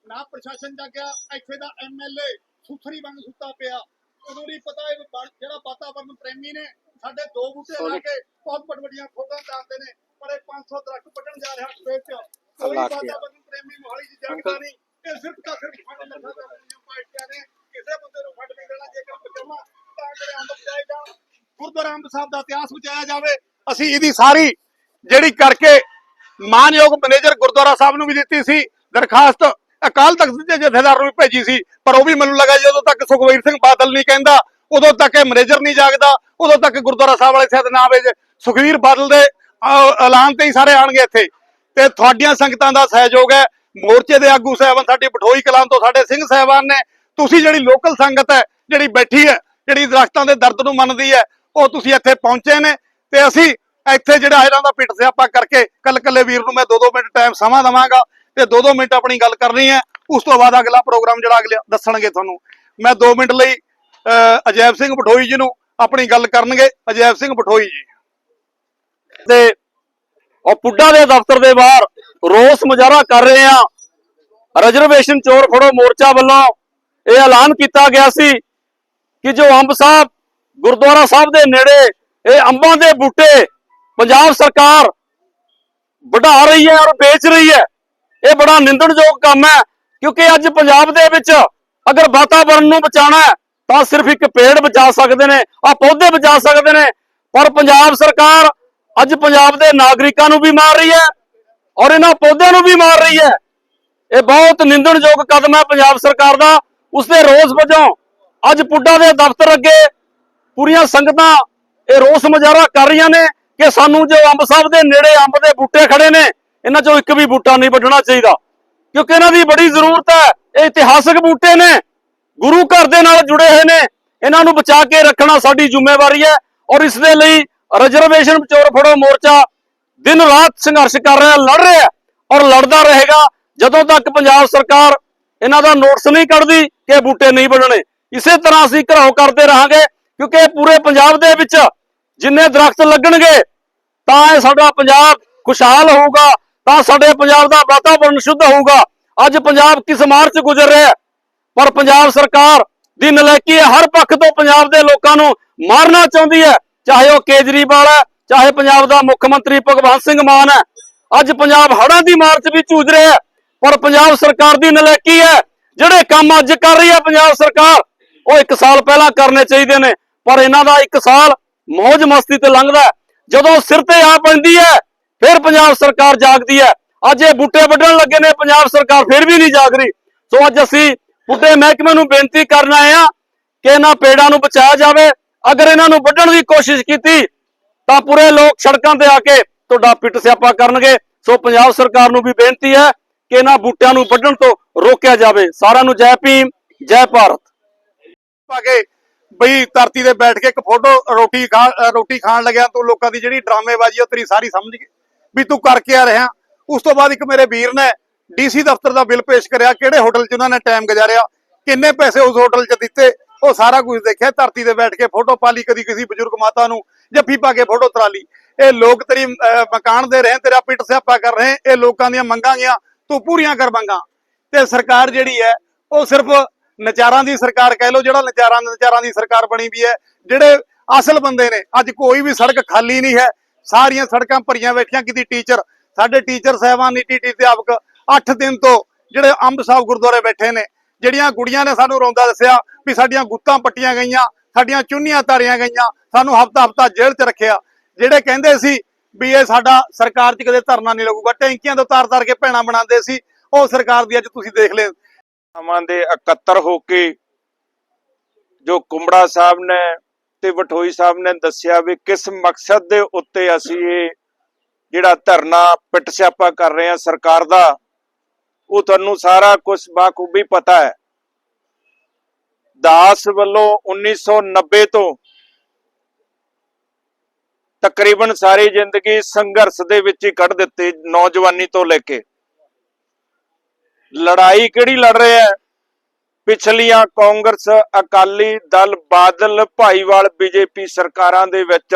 ਨਾ ਪ੍ਰਸ਼ਾਸਨ ਜਾਗਿਆ ਇੱਥੇ ਦਾ ਐਮਐਲਏ ਸੁਥਰੀ ਵਾਂਗ ਸੁੱਤਾ ਪਿਆ। ਉਦੋਂ ਨਹੀਂ ਪਤਾ ਇਹ ਬਣ- ਜਿਹੜਾ ਵਾਤਾਵਰਨ ਪ੍ਰੇਮੀ ਨੇ ਸਾਡੇ ਦੋ ਬੂਟੇ ਲਾ ਕੇ ਬਹੁਤ ਵੱਡ ਵੱਡੀਆਂ ਖੋਗਾਂ ਕਰਦੇ ਨੇ ਪਰ ਇਹ 500 ਦਰਖਤ ਵੱਢਣ ਜਾ ਰਿਹਾ ਸਪੇਸ ਚ ਕੋਈ ਵਾਤਾਵਰਨ ਪ੍ਰੇਮੀ ਮੋਹਾਲੀ ਦੀ ਜਾਗਦਾ ਨਹੀਂ। ਇਹ ਸਿਰਫ ਤਾਂ ਸਿਰਫ ਫੰਡ ਲੱਗਾ ਦਾ ਪਾਰਟੀਆਂ ਨੇ ਕਿਸੇ ਬੰਦੇ ਨੂੰ ਫੰਡ ਨਹੀਂ ਦੇਣਾ ਜੇਕਰ ਪਜਾਮਾ ਤਾਂ ਜਿਹੜੇ ਅੰਬ ਬਚਾਏ ਜਾਣ ਗੁਰਦੁਆਰਾ ਅੰਬ ਸਾਹਿਬ ਦਾ ਇਤਿਹਾਸ ਬਚਾਇਆ ਜਾਵੇ ਅਸੀਂ ਇਹਦੀ ਸਾਰੀ ਜਿਹੜੀ ਕਰਕੇ ਮਾਨਯੋਗ ਮੈਨੇਜਰ ਗੁਰਦੁਆਰਾ ਸਾਹਿਬ ਨੂੰ ਵੀ ਦਿੱਤੀ ਸੀ ਦਰਖਾਸਤ ਅਕਾਲ ਤਖਤ ਦੇ ਜਥੇਦਾਰ ਨੂੰ ਭੇਜੀ ਸੀ, ਪਰ ਉਹ ਵੀ ਮੈਨੂੰ ਲੱਗਾ ਜਦੋਂ ਤੱਕ ਸੁਖਵੀਰ ਸਿੰਘ ਬਾਦਲ ਨਹੀਂ ਕਹਿੰਦਾ, ਉਦੋਂ ਤੱਕ ਇਹ ਮੈਨੇਜਰ ਨਹੀਂ ਜਾਗਦਾ, ਉਦੋਂ ਤੱਕ ਗੁਰਦੁਆਰਾ ਸਾਹਿਬ ਵਾਲੇ ਸ਼ਾਇਦ ਨਾ ਆਵੇ ਸੁਖਵੀਰ ਬਾਦਲ ਦੇ ਐਲਾਨ ਤੇ ਹੀ ਸਾਰੇ ਆਣਗੇ ਇੱਥੇ। ਤੇ ਤੁਹਾਡੀਆਂ ਸੰਗਤਾਂ ਦਾ ਸਹਿਯੋਗ ਹੈ। ਮੋਰਚੇ ਦੇ ਆਗੂ ਸਾਹਿਬਾਨ ਸਾਡੀ ਬਠੋਈ ਕਲਾਂ ਤੋਂ ਸਾਡੇ ਸਿੰਘ ਸਾਹਿਬਾਨ ਨੇ। ਤੁਸੀਂ ਜਿਹੜੀ ਲੋਕਲ ਸੰਗਤ ਹੈ, ਜਿਹੜੀ ਬੈਠੀ ਹੈ, ਜਿਹੜੀ ਦਰਖਤਾਂ ਦੇ ਦਰਦ ਨੂੰ ਮੰਨਦੀ ਹੈ, ਉਹ ਤੁਸੀਂ ਇੱਥੇ ਪਹੁੰਚੇ ਨੇ। ਤੇ ਅਸੀਂ ਇੱਥੇ ਜਿਹੜਾ ਇਹਨਾਂ ਦਾ ਪਿੱਟ ਸਿਆਪਾ ਕਰਕੇ ਕੱਲ ਕੱਲੇ ਵੀਰ ਨੂੰ ਮੈਂ 2-2 ਮਿੰਟ ਟਾਈਮ ਸਮਾਂ ਦਵਾਂਗਾ। ਤੇ 2-2 ਮਿੰਟ ਆਪਣੀ ਗੱਲ ਕਰਨੀ ਹੈ ਉਸ ਤੋਂ ਬਾਅਦ ਅਗਲਾ ਪ੍ਰੋਗਰਾਮ ਜਿਹੜਾ ਅਗਲਾ ਦੱਸਣਗੇ ਤੁਹਾਨੂੰ। ਮੈਂ 2 ਮਿੰਟ ਲਈ ਅਹ, ਅਜੈਬ ਸਿੰਘ ਬਠੋਈ ਜੀ ਨੂੰ ਆਪਣੀ ਗੱਲ ਕਰਨਗੇ। ਅਜੈਬ ਸਿੰਘ ਬਠੋਈ ਜੀ। ਤੇ ਉਹ ਪੁੱਡਾ ਦੇ ਦਫ਼ਤਰ ਦੇ ਬਾਹਰ ਰੋਸ ਮੁਜ਼ਾਹਰਾ ਕਰ ਰਹੇ ਆ ਰਿਜ਼ਰਵੇਸ਼ਨ ਚੋਰ ਫੜੋ ਮੋਰਚਾ ਵੱਲੋਂ। ਇਹ ਐਲਾਨ ਕੀਤਾ ਗਿਆ ਸੀ ਕਿ ਜੋ ਅੰਬ ਸਾਹਿਬ ਗੁਰਦੁਆਰਾ ਸਾਹਿਬ ਦੇ ਨੇੜੇ ਇਹ ਅੰਬਾਂ ਦੇ ਬੂਟੇ ਪੰਜਾਬ ਸਰਕਾਰ ਵਧਾ ਰਹੀ ਹੈ ਔਰ ਵੇਚ ਰਹੀ ਹੈ। ਇਹ ਬੜਾ ਨਿੰਦਣਯੋਗ ਕੰਮ ਹੈ, ਕਿਉਂਕਿ ਅੱਜ ਪੰਜਾਬ ਦੇ ਵਿੱਚ ਅਗਰ ਵਾਤਾਵਰਣ ਨੂੰ ਬਚਾਉਣਾ ਹੈ, ਤਾਂ ਸਿਰਫ ਇੱਕ ਪੇੜ ਬਚਾ ਸਕਦੇ ਨੇ ਆ ਪੌਦੇ ਬਚਾ ਸਕਦੇ ਨੇ, ਪਰ ਪੰਜਾਬ ਸਰਕਾਰ ਅੱਜ ਪੰਜਾਬ ਦੇ ਨਾਗਰਿਕਾਂ ਨੂੰ ਵੀ ਮਾਰ ਰਹੀ ਹੈ ਔਰ ਇਹਨਾਂ ਪੌਦਿਆਂ ਨੂੰ ਵੀ ਮਾਰ ਰਹੀ ਹੈ। ਇਹ ਬਹੁਤ ਨਿੰਦਣਯੋਗ ਕਦਮ ਹੈ ਪੰਜਾਬ ਸਰਕਾਰ ਦਾ। ਉਸ ਦੇ ਰੋਸ ਵਜੋਂ ਅੱਜ ਪੁੱਡਾ ਦੇ ਦਫ਼ਤਰ ਅੱਗੇ ਪੂਰੀਆਂ ਸੰਗਤਾਂ ਇਹ ਰੋਸ ਮੁਜ਼ਾਹਰਾ ਕਰ ਰਹੀਆਂ ਨੇ ਕਿ ਸਾਨੂੰ ਜੋ ਅੰਬ ਸਾਹਿਬ ਦੇ ਨੇੜੇ ਅੰਬ ਦੇ ਬੂਟੇ ਖੜੇ ਨੇ ਇਹਨਾਂ ਚੋਂ ਇੱਕ ਵੀ ਬੂਟਾ ਨਹੀਂ ਵੱਢਣਾ ਚਾਹੀਦਾ। ਕਿਉਂਕਿ ਇਹਨਾਂ ਦੀ ਬੜੀ ਜ਼ਰੂਰਤ ਹੈ। ਇਹ ਇਤਿਹਾਸਕ ਬੂਟੇ ਨੇ। ਗੁਰੂ ਘਰ ਦੇ ਨਾਲ ਜੁੜੇ ਹੋਏ ਨੇ। ਇਹਨਾਂ ਨੂੰ ਬਚਾ ਕੇ ਰੱਖਣਾ ਸਾਡੀ ਜ਼ਿੰਮੇਵਾਰੀ ਹੈ। ਔਰ ਇਸ ਦੇ ਲਈ ਰਿਜ਼ਰਵੇਸ਼ਨ ਚੋਰ ਫੜੋ ਮੋਰਚਾ। ਦਿਨ ਰਾਤ ਸੰਘਰਸ਼ ਕਰ ਰਿਹਾ, ਲੜ ਰਿਹਾ ਔਰ ਲੜਦਾ ਰਹੇਗਾ। ਜਦੋਂ ਤੱਕ ਪੰਜਾਬ ਸਰਕਾਰ ਇਹਨਾਂ ਦਾ ਨੋਟਿਸ ਨਹੀਂ ਕੱਢਦੀ ਕਿ ਬੂਟੇ ਨਹੀਂ ਵੱਢਣੇ। ਇਸੇ ਤਰ੍ਹਾਂ ਅਸੀਂ ਘਰਾਓ ਕਰਦੇ ਰਹਾਂਗੇ। ਕਿਉਂਕਿ ਪੂਰੇ ਪੰਜਾਬ ਦੇ ਵਿੱਚ ਜਿੰਨੇ ਦਰਖਤ ਲੱਗਣਗੇ, ਤਾਂ ਇਹ ਸਾਡਾ ਪੰਜਾਬ ਖੁਸ਼ਹਾਲ ਹੋਊਗਾ। ਤਾਂ ਸਾਡੇ ਪੰਜਾਬ ਦਾ ਵਾਤਾਵਰਣ ਸ਼ੁੱਧ ਹੋਊਗਾ। ਅੱਜ ਪੰਜਾਬ ਕਿਸ ਮਾਰਚ ਚ ਗੁਜ਼ਰ ਰਿਹਾ ਪਰ ਪੰਜਾਬ ਸਰਕਾਰ ਦੀ ਨਲਾਇਕੀ ਹੈ। ਹਰ ਪੱਖ ਤੋਂ ਪੰਜਾਬ ਦੇ ਲੋਕਾਂ ਨੂੰ ਮਾਰਨਾ ਚਾਹੁੰਦੀ ਹੈ। ਚਾਹੇ ਉਹ ਕੇਜਰੀਵਾਲ ਹੈ, ਚਾਹੇ ਪੰਜਾਬ ਦਾ ਮੁੱਖ ਮੰਤਰੀ ਭਗਵੰਤ ਸਿੰਘ ਮਾਨ ਹੈ। ਅੱਜ ਪੰਜਾਬ ਹੜ੍ਹਾਂ ਦੀ ਮਾਰ 'ਚ ਵੀ ਜੂਝ ਰਿਹਾ ਹੈ। ਪਰ ਪੰਜਾਬ ਸਰਕਾਰ ਦੀ ਨਲਾਇਕੀ ਹੈ। ਜਿਹੜੇ ਕੰਮ ਅੱਜ ਕਰ ਰਹੀ ਹੈ ਪੰਜਾਬ ਸਰਕਾਰ, ਉਹ 1 ਸਾਲ ਪਹਿਲਾਂ ਕਰਨੇ ਚਾਹੀਦੇ ਨੇ। ਪਰ ਇਹਨਾਂ ਦਾ 1 ਸਾਲ ਮौज ਮਸਤੀ ਤੇ ਲੰਘਦਾ ਹੈ। ਜਦੋਂ ਸਿਰ ਤੇ ਆ ਪੈਂਦੀ ਹੈ ਫਿਰ ਪੰਜਾਬ ਸਰਕਾਰ ਜਾਗਦੀ ਹੈ। ਅੱਜ ਇਹ ਬੂਟੇ ਵੱਢਣ ਲੱਗੇ ਨੇ, ਪੰਜਾਬ ਸਰਕਾਰ ਫਿਰ ਵੀ ਨਹੀਂ ਜਾਗ ਰਹੀ। ਸੋ ਅੱਜ ਅਸੀਂ ਬੂਟੇ ਮਹਿਕਮੇ ਨੂੰ ਬੇਨਤੀ ਕਰਨ ਆਏ ਆ ਕਿ ਇਹਨਾਂ ਪੇੜਾਂ ਨੂੰ ਬਚਾਇਆ ਜਾਵੇ। ਅਗਰ ਇਹਨਾਂ ਨੂੰ ਵੱਢਣ ਦੀ ਕੋਸ਼ਿਸ਼ ਕੀਤੀ, ਤਾਂ ਪੂਰੇ ਲੋਕ ਸੜਕਾਂ ਤੇ ਆ ਕੇ ਤੁਹਾਡਾ ਪਿੱਟ ਸਿਆਪਾ ਕਰਨਗੇ। ਸੋ ਪੰਜਾਬ ਸਰਕਾਰ ਨੂੰ ਵੀ ਬੇਨਤੀ ਹੈ ਕਿ ਇਹਨਾਂ ਬੂਟਿਆਂ ਨੂੰ ਵੱਢਣ ਤੋਂ ਰੋਕਿਆ ਜਾਵੇ। ਸਾਰਿਆਂ ਨੂੰ ਜੈ ਭੀਮ, ਜੈ ਭਾਰਤ। ਪਾ ਬਈ ਧਰਤੀ ਤੇ ਬੈਠ ਕੇ ਇੱਕ ਫੋਟੋ ਰੋਟੀ ਖਾ ਰੋਟੀ ਖਾਣ ਲੱਗਿਆ ਤੂੰ ਲੋਕਾਂ ਦੀ ਜਿਹੜੀ ਡਰਾਮੇਬਾਜ਼ੀ ਉਹ ਤੇਰੀ ਸਾਰੀ ਸਮਝ ਗਏ ਵੀ ਤੂੰ ਕਰਕੇ ਆ ਰਿਹਾ। ਉਸ ਤੋਂ ਬਾਅਦ ਇੱਕ ਮੇਰੇ ਵੀਰ ਨੇ ਡੀਸੀ ਦਫ਼ਤਰ ਦਾ ਬਿੱਲ ਪੇਸ਼ ਕਰਿਆ। ਕਿਹੜੇ ਹੋਟਲ 'ਚ ਉਹਨਾਂ ਨੇ ਟਾਈਮ ਗੁਜ਼ਾਰਿਆ? ਕਿੰਨੇ ਪੈਸੇ ਉਸ ਹੋਟਲ 'ਚ ਦਿੱਤੇ? ਉਹ ਸਾਰਾ ਕੁਝ ਦੇਖਿਆ। ਧਰਤੀ ਤੇ ਬੈਠ ਕੇ ਫੋਟੋ ਪਾ ਲਈ ਕਦੀ ਕਿਸੇ ਬਜ਼ੁਰਗ ਮਾਤਾ ਨੂੰ ਜੱਫੀ ਪਾ ਕੇ ਫੋਟੋ ਤਰਾ ਲਈ। ਇਹ ਲੋਕ ਤੇਰੀ ਅ, ਮਕਾਨ ਦੇ ਰਹੇ ਤੇਰਾ ਪਿੱਟ ਸਿਆਪਾ ਕਰ ਰਹੇ। ਇਹ ਲੋਕਾਂ ਦੀਆਂ ਮੰਗਾਂ ਗੀਆਂ ਤੂੰ ਪੂਰੀਆਂ ਕਰ ਮੰਗਾਂ। ਤੇ ਸਰਕਾਰ ਜਿਹੜੀ ਹੈ ਉਹ ਸਿਰਫ ਨਚਾਰਾਂ ਦੀ ਸਰਕਾਰ ਕਹਿ ਲੋ ਜਿਹੜਾ ਨਚਾਰਾਂ ਨਚਾਰਾਂ ਦੀ ਸਰਕਾਰ ਬਣੀ ਵੀ ਹੈ ਜਿਹੜੇ ਅਸਲ ਬੰਦੇ ਨੇ ਅੱਜ ਕੋਈ ਵੀ ਸੜਕ ਖਾਲੀ ਨਹੀਂ ਹੈ। ਸਾਰੀਆਂ ਸੜਕਾਂ ਭਰੀਆਂ ਬੈਠੀਆਂ ਕਿਤੇ ਟੀਚਰ ਸਾਡੇ ਟੀਚਰ ਸਾਹਿਬਾਨ, ਨੀਤੀ ਅਧਿਆਪਕ 8 ਦਿਨ ਤੋਂ ਜਿਹੜੇ ਅੰਬ ਸਾਹਿਬ ਗੁਰਦੁਆਰੇ ਬੈਠੇ ਨੇ, ਜਿਹੜੀਆਂ ਕੁੜੀਆਂ ਨੇ ਸਾਨੂੰ ਰੋਂਦਾ ਦੱਸਿਆ ਵੀ ਸਾਡੀਆਂ ਗੁੱਤਾਂ ਪੱਟੀਆਂ ਗਈਆਂ, ਸਾਡੀਆਂ ਚੁੰਨੀਆਂ ਤਾਰੀਆਂ ਗਈਆਂ, ਸਾਨੂੰ ਹਫਤਾ ਹਫਤਾ ਜੇਲ੍ਹ 'ਚ ਰੱਖਿਆ। ਜਿਹੜੇ ਕਹਿੰਦੇ ਸੀ ਵੀ ਇਹ ਸਾਡਾ ਸਰਕਾਰ 'ਚ ਕਦੇ ਧਰਨਾ ਨਹੀਂ ਲੱਗੂਗਾ, ਟੈਂਕੀਆਂ ਤੋਂ ਤਾਰ ਤਾਰ ਕੇ ਭੈਣਾਂ ਬਣਾਉਂਦੇ ਸੀ, ਉਹ ਸਰਕਾਰ ਦੀ ਅੱਜ ਤੁਸੀਂ ਦੇਖ ਲਿਓ। ਆਵਾਂ ਦੇ ਇਕੱਤਰ ਹੋ ਕੇ ਜੋ ਕੁੰਬੜਾ ਸਾਹਿਬ ਨੇ ਤੇ ਵਠੋਈ ਸਾਹਿਬ ਨੇ ਦੱਸਿਆ ਵੀ ਕਿਸ ਮਕਸਦ ਦੇ ਉੱਤੇ ਅਸੀਂ ਇਹ ਜਿਹੜਾ ਧਰਨਾ ਪਿੱਟ ਸਿਆਪਾ ਕਰ ਰਹੇ ਹਾਂ ਸਰਕਾਰ ਦਾ, ਉਹ ਤੁਹਾਨੂੰ ਸਾਰਾ ਕੁਝ ਬਾਖੂਬੀ ਪਤਾ ਹੈ। ਦਾਸ ਵੱਲੋਂ 1990 ਤੋਂ ਤਕਰੀਬਨ ਸਾਰੀ ਜ਼ਿੰਦਗੀ ਸੰਘਰਸ਼ ਦੇ ਵਿੱਚ ਹੀ ਕੱਢ ਦਿੱਤੀ ਨੌਜਵਾਨੀ ਤੋਂ ਲੈ ਕੇ। ਲੜਾਈ ਕਿਹੜੀ ਲੜ ਰਹੇ ਹੈ? ਪਿਛਲੀਆਂ ਕਾਂਗਰਸ ਅਕਾਲੀ ਦਲ ਬਾਦਲ ਭਾਈਵਾਲ ਬੀਜੇਪੀ ਸਰਕਾਰਾਂ ਦੇ ਵਿੱਚ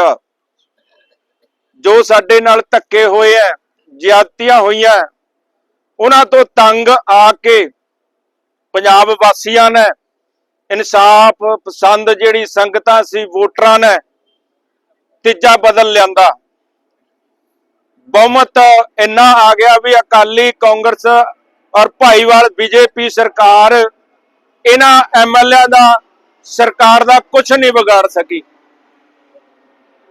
ਜੋ ਸਾਡੇ ਨਾਲ ਧੱਕੇ ਹੋਏ ਐ, ਜ਼ਿਆਦਤੀਆਂ ਹੋਈਆਂ ਉਹਨਾਂ ਤੋਂ ਤੰਗ ਆ ਕੇ ਪੰਜਾਬ ਵਾਸੀਆਂ ਨੇ ਇਨਸਾਫ ਪਸੰਦ ਜਿਹੜੀ ਸੰਗਤਾਂ ਸੀ, ਵੋਟਰਾਂ ਨੇ ਤੀਜਾ ਬਦਲ ਲਿਆਂਦਾ। ਬਹੁਮਤ ਇੰਨਾ ਆ ਗਿਆ ਵੀ ਅਕਾਲੀ ਕਾਂਗਰਸ ਔਰ ਭਾਈਵਾਲ ਬੀਜੇਪੀ ਸਰਕਾਰ ਇਹਨਾਂ ਐਮਐਲਏ ਦਾ ਸਰਕਾਰ ਦਾ ਕੁਝ ਨਹੀਂ ਵਿਗਾੜ ਸਕੀ।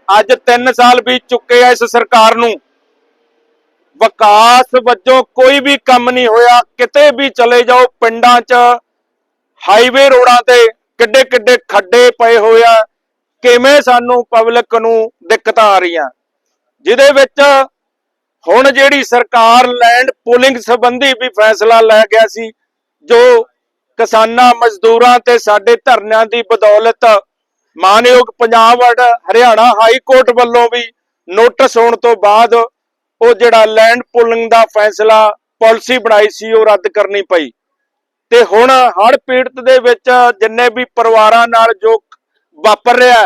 ਅੱਜ 3 ਸਾਲ ਬੀਤ ਚੁੱਕੇ ਆ ਇਸ ਸਰਕਾਰ ਨੂੰ। ਵਿਕਾਸ ਵਜੋਂ ਕੋਈ ਵੀ ਕੰਮ ਨਹੀਂ ਹੋਇਆ। ਕਿਤੇ ਵੀ ਚਲੇ ਜਾਓ, ਪਿੰਡਾਂ 'ਚ ਹਾਈਵੇ ਰੋਡਾਂ ਤੇ ਕਿੱਡੇ ਕਿੱਡੇ ਖੱਡੇ ਪਏ ਹੋਏ ਆ। ਕਿਵੇਂ ਸਾਨੂੰ ਪਬਲਿਕ ਨੂੰ ਦਿੱਕਤਾਂ ਆ ਰਹੀਆਂ? ਜਿਹਦੇ ਵਿੱਚ ਹੁਣ ਜਿਹੜੀ ਸਰਕਾਰ ਲੈਂਡ ਪੂਲਿੰਗ ਸੰਬੰਧੀ ਵੀ ਫੈਸਲਾ ਲੈ ਗਿਆ ਸੀ, ਜੋ ਕਿਸਾਨਾਂ, ਮਜ਼ਦੂਰਾਂ ਤੇ ਸਾਡੇ ਧਰਨਿਆਂ ਦੀ ਬਦੌਲਤ ਮਾਨਯੋਗ ਪੰਜਾਬ ਹਰਿਆਣਾ ਹਾਈ ਕੋਰਟ ਵੱਲੋਂ ਵੀ ਨੋਟਿਸ ਹੋਣ ਤੋਂ ਬਾਅਦ ਉਹ ਜਿਹੜਾ ਲੈਂਡ ਪੁਲਿੰਗ ਦਾ ਫੈਸਲਾ, ਪਾਲਿਸੀ ਬਣਾਈ ਸੀ, ਉਹ ਰੱਦ ਕਰਨੀ ਪਈ। ਤੇ ਹੁਣ ਹੜ੍ਹ ਪੀੜਤ ਦੇ ਵਿੱਚ ਜਿੰਨੇ ਵੀ ਪਰਿਵਾਰਾਂ ਨਾਲ ਜੋ ਵਾਪਰ ਰਿਹਾ,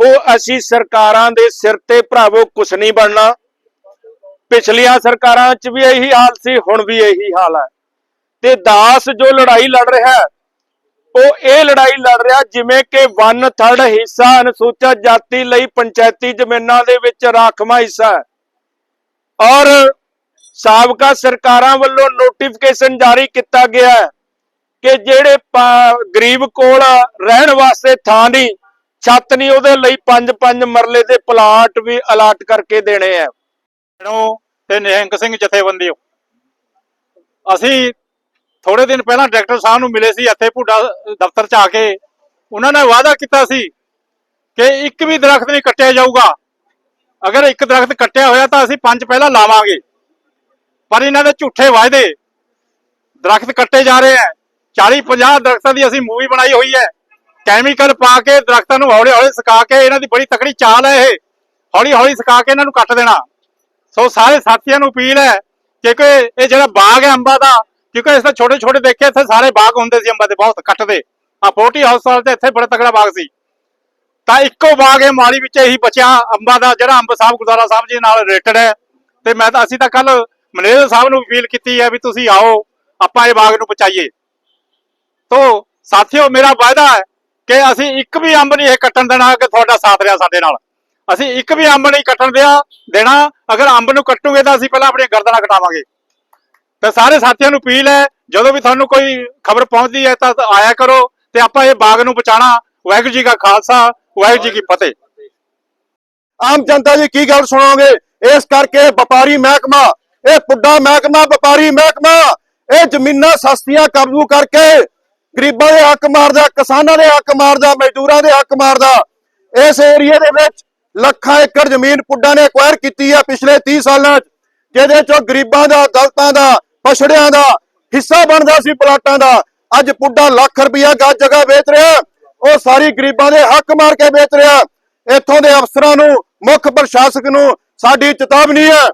ਉਹ ਅਸੀਂ ਸਰਕਾਰਾਂ ਦੇ ਸਿਰ ਤੇ ਭਰਾਵੋ ਕੁਛ ਨਹੀਂ ਬਣਨਾ। ਪਿਛਲੀਆਂ ਸਰਕਾਰਾਂ 'ਚ ਵੀ ਇਹੀ ਹਾਲ ਸੀ, ਹੁਣ ਵੀ ਇਹੀ ਹਾਲ ਹੈ। ਤੇ ਦਾਸ ਜੋ ਲੜਾਈ ਲੜ ਰਿਹਾ ਉਹ ਇਹ ਲੜਾਈ ਲੜ ਰਿਹਾ ਜਿਵੇਂ ਕਿ 1/3 ਹਿੱਸਾ ਅਨੁਸੂਚਿਤ ਜਾਤੀ ਲਈ ਪੰਚਾਇਤੀ ਜ਼ਮੀਨਾਂ ਦੇ ਵਿੱਚ ਰਾਖਵਾਂ ਹਿੱਸਾ ਹੈ। ਔਰ ਸਾਬਕਾ ਸਰਕਾਰਾਂ ਵੱਲੋਂ ਨੋਟੀਫਿਕੇਸ਼ਨ ਜਾਰੀ ਕੀਤਾ ਗਿਆ ਕਿ ਜਿਹੜੇ ਗਰੀਬ ਕੋਲ ਰਹਿਣ ਵਾਸਤੇ ਥਾਂ ਨਹੀਂ, ਛੱਤ ਨਹੀਂ, ਉਹਦੇ ਲਈ 5-5 ਮਰਲੇ ਦੇ ਪਲਾਟ ਵੀ ਅਲਾਟ ਕਰਕੇ ਦੇਣੇ ਆ ਤੇ ਨਿਹੰਗ ਸਿੰਘ ਜਥੇਬੰਦੀ ਅਸੀਂ ਥੋੜੇ ਦਿਨ ਪਹਿਲਾਂ ਡਾਇਰੈਕਟਰ ਸਾਹਿਬ ਨੂੰ ਮਿਲੇ ਸੀ, ਇੱਥੇ ਭੁੱਡਾ ਦਫ਼ਤਰ 'ਚ ਆ ਕੇ। ਉਹਨਾਂ ਨੇ ਵਾਅਦਾ ਕੀਤਾ ਸੀ ਕਿ ਇੱਕ ਵੀ ਦਰਖਤ ਨਹੀਂ ਕੱਟਿਆ ਜਾਊਗਾ। ਅਗਰ ਇੱਕ ਦਰਖਤ ਕੱਟਿਆ ਹੋਇਆ ਤਾਂ ਅਸੀਂ ਪੰਜ ਪਹਿਲਾਂ ਲਾਵਾਂਗੇ। ਪਰ ਇਹਨਾਂ ਦੇ ਝੂਠੇ ਵਾਅਦੇ। ਦਰਖਤ ਕੱਟੇ ਜਾ ਰਹੇ ਹੈ। 40 50 ਦਰਖਤਾਂ ਦੀ ਅਸੀਂ ਮੂਵੀ ਬਣਾਈ ਹੋਈ ਹੈ। ਕੈਮੀਕਲ ਪਾ ਕੇ ਦਰਖਤਾਂ ਨੂੰ ਹੌਲੇ ਹੌਲੇ ਸੁਕਾ ਕੇ ਇਹਨਾਂ ਦੀ ਬੜੀ ਤਕੜੀ ਚਾਲ ਹੈ ਇਹ। ਹੌਲੀ ਹੌਲੀ ਸੁਕਾ ਕੇ ਇਹਨਾਂ ਨੂੰ ਕੱਟ ਦੇਣਾ। ਸੋ ਸਾਰੇ ਸਾਥੀਆਂ ਨੂੰ ਅਪੀਲ ਹੈ ਕਿਉਂਕਿ ਇਹ ਜਿਹੜਾ ਬਾਗ ਹੈ ਅੰਬਾ ਦਾ ਕਿਉਂਕਿ ਇਸ ਤਾਂ ਛੋਟੇ ਛੋਟੇ ਦੇਖੇ ਇੱਥੇ ਸਾਰੇ ਬਾਗ ਹੁੰਦੇ ਸੀ ਅੰਬਾਂ ਦੇ, ਬਹੁਤ ਕੱਟਦੇ ਆ 40 ਹਾਊਸ ਵਾਲ ਤੇ ਇੱਥੇ ਬੜਾ ਤਕੜਾ ਬਾਗ ਸੀ। ਤਾਂ ਇੱਕੋ ਬਾਗ ਹੈ, ਮਾਲੀ ਵਿੱਚ ਇਹੀ ਬਚਿਆ ਅੰਬਾਂ ਦਾ, ਜਿਹੜਾ ਅੰਬ ਸਾਹਿਬ ਗੁਰਦੁਆਰਾ ਸਾਹਿਬ ਜੀ ਨਾਲ ਰਿਲੇਟਡ ਹੈ। ਤੇ ਮੈਂ ਤਾਂ, ਅਸੀਂ ਤਾਂ ਕੱਲ ਮੈਨੇਜਰ ਸਾਹਿਬ ਨੂੰ ਅਪੀਲ ਕੀਤੀ ਹੈ ਵੀ ਤੁਸੀਂ ਆਓ, ਆਪਾਂ ਇਹ ਬਾਗ ਨੂੰ ਬਚਾਈਏ। ਤੋ, ਸਾਥੀਓ, ਮੇਰਾ ਵਾਅਦਾ ਹੈ ਕਿ ਅਸੀਂ ਇੱਕ ਵੀ ਅੰਬ ਨਹੀਂ ਇਹ ਕੱਟਣ ਦੇਣਾ, ਕਿ ਤੁਹਾਡਾ ਸਾਥ ਰਿਹਾ ਸਾਡੇ ਨਾਲ। ਅਸੀਂ ਇੱਕ ਵੀ ਅੰਬ ਨਹੀਂ ਕੱਟਣ ਦਿਆ ਦੇਣਾ। ਅਗਰ ਅੰਬ ਨੂੰ ਕੱਟੂਗੇ ਤਾਂ ਅਸੀਂ ਪਹਿਲਾਂ ਆਪਣੀਆਂ ਗਰਦਨਾਂ ਕਟਾਵਾਂਗੇ। ਤੇ ਸਾਰੇ ਸਾਥੀਆਂ ਨੂੰ ਅਪੀਲ ਹੈ, ਜਦੋਂ ਵੀ ਤੁਹਾਨੂੰ ਕੋਈ ਖਬਰ ਪਹੁੰਚਦੀ ਹੈ ਤਾਂ ਆਇਆ ਕਰੋ ਤੇ ਆਪਾਂ ਇਹ ਬਾਗ ਨੂੰ ਬਚਾਣਾ ਵਾਹਿਗੁਰੂ ਜੀ ਕਾ ਖਾਲਸਾ, ਵਾਹਿਗੁਰੂ ਜੀ ਕੀ ਫਤਿਹ। ਆਮ ਜਨਤਾ ਜੀ ਕੀ ਗੱਲ ਸੁਣੋਗੇ? ਇਸ ਕਰਕੇ ਵਪਾਰੀ ਮਹਿਕਮਾ, ਇਹ ਪੁੱਡਾ ਮਹਿਕਮਾ, ਵਪਾਰੀ ਮਹਿਕਮਾ, ਇਹ ਜ਼ਮੀਨਾਂ ਸਸਤੀਆਂ ਕਬਜ਼ੂ ਕਰਕੇ ਗਰੀਬਾਂ ਦੇ ਹੱਕ ਮਾਰਦਾ, ਕਿਸਾਨਾਂ ਦੇ ਹੱਕ ਮਾਰਦਾ, ਮਜ਼ਦੂਰਾਂ ਦੇ ਹੱਕ ਮਾਰਦਾ। ਇਸ ਏਰੀਏ ਦੇ ਵਿੱਚ ਲੱਖਾਂ ਏਕੜ ਜ਼ਮੀਨ ਪੁੱਡਾ ਨੇ ਐਕਵਾਇਰ ਕੀਤੀ ਹੈ ਪਿਛਲੇ 30 ਸਾਲਾਂ 'ਚ, ਜਿਹਦੇ ਚੋਂ ਗਰੀਬਾਂ ਦਾ, ਦਲਤਾਂ ਦਾ ਪਛੜਿਆਂ ਦਾ ਹਿੱਸਾ ਬਣਦਾ ਸੀ ਪਲਾਟਾਂ ਦਾ। ਅੱਜ ਪੁੱਡਾ ਲੱਖ ਰੁਪਇਆ ਗੱਜ ਜਗ੍ਹਾ ਵੇਚ ਰਿਹਾ। ਉਹ ਸਾਰੀ ਗਰੀਬਾਂ ਦੇ ਹੱਕ ਮਾਰ ਕੇ ਵੇਚ ਰਿਹਾ। ਇੱਥੋਂ ਦੇ ਅਫਸਰਾਂ ਨੂੰ, ਮੁੱਖ ਪ੍ਰਸ਼ਾਸਕ ਨੂੰ ਸਾਡੀ ਚੇਤਾਵਨੀ ਹੈ।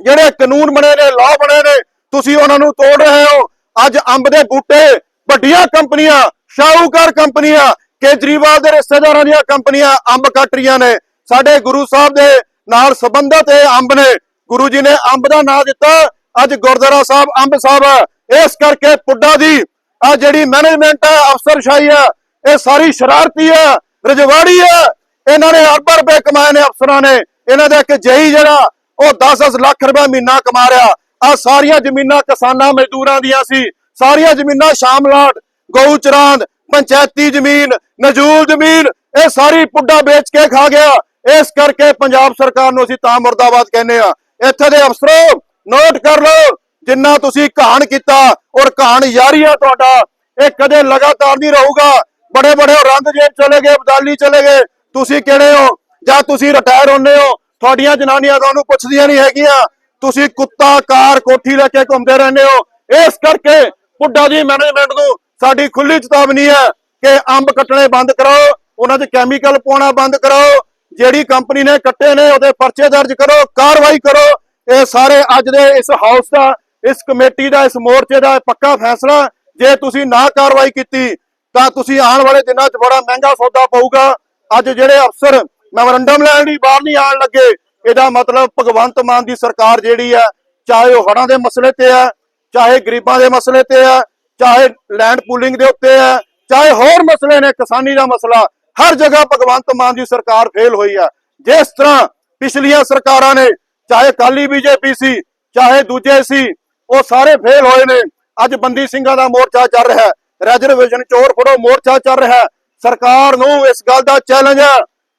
ਜਿਹੜੇ ਕਾਨੂੰਨ ਬਣੇ ਨੇ, ਲਾਅ ਬਣੇ ਨੇ, ਤੁਸੀਂ ਉਹਨਾਂ ਨੂੰ ਤੋੜ ਰਹੇ ਹੋ। ਅੱਜ ਅੰਬ ਦੇ ਬੂਟੇ, ਵੱਡੀਆਂ ਕੰਪਨੀਆਂ, ਸ਼ਾਹੂਕਾਰ ਕੰਪਨੀਆਂ, ਕੇਜਰੀਵਾਲ ਦੇ ਰਿਸ਼ਤੇਦਾਰਾਂ ਦੀਆਂ ਕੰਪਨੀਆਂ ਅੰਬ ਕੱਟ ਰਹੀਆਂ ਨੇ। ਸਾਡੇ ਗੁਰੂ ਸਾਹਿਬ ਦੇ ਨਾਲ ਸੰਬੰਧਤ ਇਹ ਅੰਬ ਨੇ। ਗੁਰੂ ਜੀ ਨੇ ਅੰਬ ਦਾ ਨਾਂ ਦਿੱਤਾ। ਅੱਜ ਗੁਰਦੁਆਰਾ ਸਾਹਿਬ ਅੰਬ ਸਾਹਿਬ ਹੈ। ਇਸ ਕਰਕੇ ਪੁੱਡਾ ਦੀ ਆ ਜਿਹੜੀ ਮੈਨੇਜਮੈਂਟ ਹੈ, ਅਫਸਰਸ਼ਾਹੀ ਹੈ, ਇਹ ਸਾਰੀ ਸ਼ਰਾਰਤੀ ਹੈ, ਰਜਵਾੜੀ ਹੈ। ਇਹਨਾਂ ਨੇ ਅਰਬਾਂ ਰੁਪਏ ਕਮਾਏ ਨੇ ਅਫਸਰਾਂ ਨੇ। ਇਹਨਾਂ ਦਾ ਇੱਕ ਜਈ ਜਿਹੜਾ, ਉਹ 10-10 ਲੱਖ ਰੁਪਏ ਮਹੀਨਾ ਕਮਾ ਰਿਹਾ। ਆ ਸਾਰੀਆਂ ਜ਼ਮੀਨਾਂ ਕਿਸਾਨਾਂ ਮਜ਼ਦੂਰਾਂ ਦੀਆਂ ਸੀ। ਸਾਰੀਆਂ ਜ਼ਮੀਨਾਂ ਸ਼ਾਮਲਾਟ ਗਊ ਚਰਾਂਦ, ਪੰਚਾਇਤੀ ਜ਼ਮੀਨ, ਨਜੂਲ ਜ਼ਮੀਨ, ਇਹ ਸਾਰੀ ਪੁੱਡਾ ਵੇਚ ਕੇ ਖਾ ਗਿਆ। ਇਸ ਕਰਕੇ ਪੰਜਾਬ ਸਰਕਾਰ ਨੂੰ ਅਸੀਂ ਤਾਂ ਮੁਰਦਾਬਾਦ ਕਹਿੰਦੇ ਆ ਇੱਥੇ ਦੇ ਅਫਸਰੋ ਨੋਟ ਕਰ ਲਓ, ਜਿੰਨਾ ਤੁਸੀਂ ਕਹਾਣ ਕੀਤਾ ਔਰ ਕਹਾਣ ਯਾਰੀ ਆ ਤੁਹਾਡਾ, ਇਹ ਕਦੇ ਲਗਾਤਾਰ ਨਹੀਂ ਰਹੂਗਾ। ਬੜੇ ਬੜੇ ਔਰੰਗਜ਼ੇਬ ਚਲੇ ਗਏ, ਅਬਦਾਲੀ ਚਲੇ ਗਏ। ਤੁਸੀਂ ਕਿਹੜੇ ਹੋ? ਜਾਂ ਤੁਸੀਂ ਰਿਟਾਇਰ ਹੁੰਨੇ ਹੋ? ਤੁਹਾਡੀਆਂ ਜਨਾਨੀਆਂ ਤੁਹਾਨੂੰ ਪੁੱਛਦੀਆਂ ਨਹੀਂ ਹੈਗੀਆਂ। ਤੁਸੀਂ ਕੁੱਤਾ, ਕਾਰ, ਕੋਠੀ ਲੈ ਕੇ ਘੁੰਮਦੇ ਰਹਿੰਦੇ ਹੋ। ਇਸ ਕਰਕੇ ਪੁੱਡਾ ਦੀ ਮੈਨੇਜਮੈਂਟ ਨੂੰ ਸਾਡੀ ਖੁੱਲੀ ਚੇਤਾਵਨੀ ਹੈ ਕਿ ਅੰਬ ਕੱਟਣੇ ਬੰਦ ਕਰਾਓ, ਉਹਨਾਂ 'ਚ ਕੈਮੀਕਲ ਪਾਉਣਾ ਬੰਦ ਕਰਾਓ। ਜਿਹੜੀ ਕੰਪਨੀ ਨੇ ਕੱਟੇ ਨੇ, ਉਹਦੇ ਪਰਚੇ ਦਰਜ ਕਰੋ, ਕਾਰਵਾਈ ਕਰੋ। ਇਹ ਸਾਰੇ ਅੱਜ ਦੇ ਇਸ ਹਾਊਸ ਦਾ, ਇਸ ਕਮੇਟੀ ਦਾ, ਇਸ ਮੋਰਚੇ ਦਾ ਪੱਕਾ ਫੈਸਲਾ। ਜੇ ਤੁਸੀਂ ਨਾ ਕਾਰਵਾਈ ਕੀਤੀ, ਤਾਂ ਤੁਸੀਂ ਆਉਣ ਵਾਲੇ ਦਿਨਾਂ 'ਚ ਬੜਾ ਮਹਿੰਗਾ ਸੌਦਾ ਪਊਗਾ। ਅੱਜ ਜਿਹੜੇ ਅਫਸਰ ਮੈਮੋਰੰਡਮ ਲੈਣ ਲਈ ਬਾਹਰ ਨਹੀਂ ਆਣ ਲੱਗੇ, ਇਹਦਾ ਮਤਲਬ ਭਗਵੰਤ ਮਾਨ ਦੀ ਸਰਕਾਰ ਜਿਹੜੀ ਹੈ, ਚਾਹੇ ਉਹ ਹੜ੍ਹਾਂ ਦੇ ਮਸਲੇ ਤੇ ਹੈ, ਚਾਹੇ ਗਰੀਬਾਂ ਦੇ ਮਸਲੇ ਤੇ ਹੈ, ਚਾਹੇ ਲੈਂਡ ਪੂਲਿੰਗ ਦੇ ਉੱਤੇ ਹੈ, ਚਾਹੇ ਹੋਰ ਮਸਲੇ ਨੇ, ਕਿਸਾਨੀ ਦਾ ਮਸਲਾ, ਹਰ ਜਗ੍ਹਾ ਭਗਵੰਤ ਮਾਨ ਦੀ ਸਰਕਾਰ ਫੇਲ ਹੋਈ ਹੈ। ਜਿਸ ਤਰ੍ਹਾਂ ਪਿਛਲੀਆਂ ਸਰਕਾਰਾਂ ਨੇ ਚਾਹੇ ਕਾਲੀ ਬੀਜੇਪੀ ਸੀ, ਚਾਹੇ ਦੂਜੇ ਸੀ, ਉਹ ਸਾਰੇ ਫੇਲ ਹੋਏ ਨੇ। ਅੱਜ ਬੰਦੀ ਸਿੰਘਾਂ ਦਾ ਮੋਰਚਾ ਚੱਲ ਰਿਹਾ ਹੈ। ਰਿਜ਼ਰਵੇਸ਼ਨ ਚੋਰ ਫੜੋ, ਮੋਰਚਾ ਚੱਲ ਰਿਹਾ ਹੈ। ਸਰਕਾਰ ਨੂੰ ਇਸ ਗੱਲ ਦਾ ਚੈਲੰਜ ਹੈ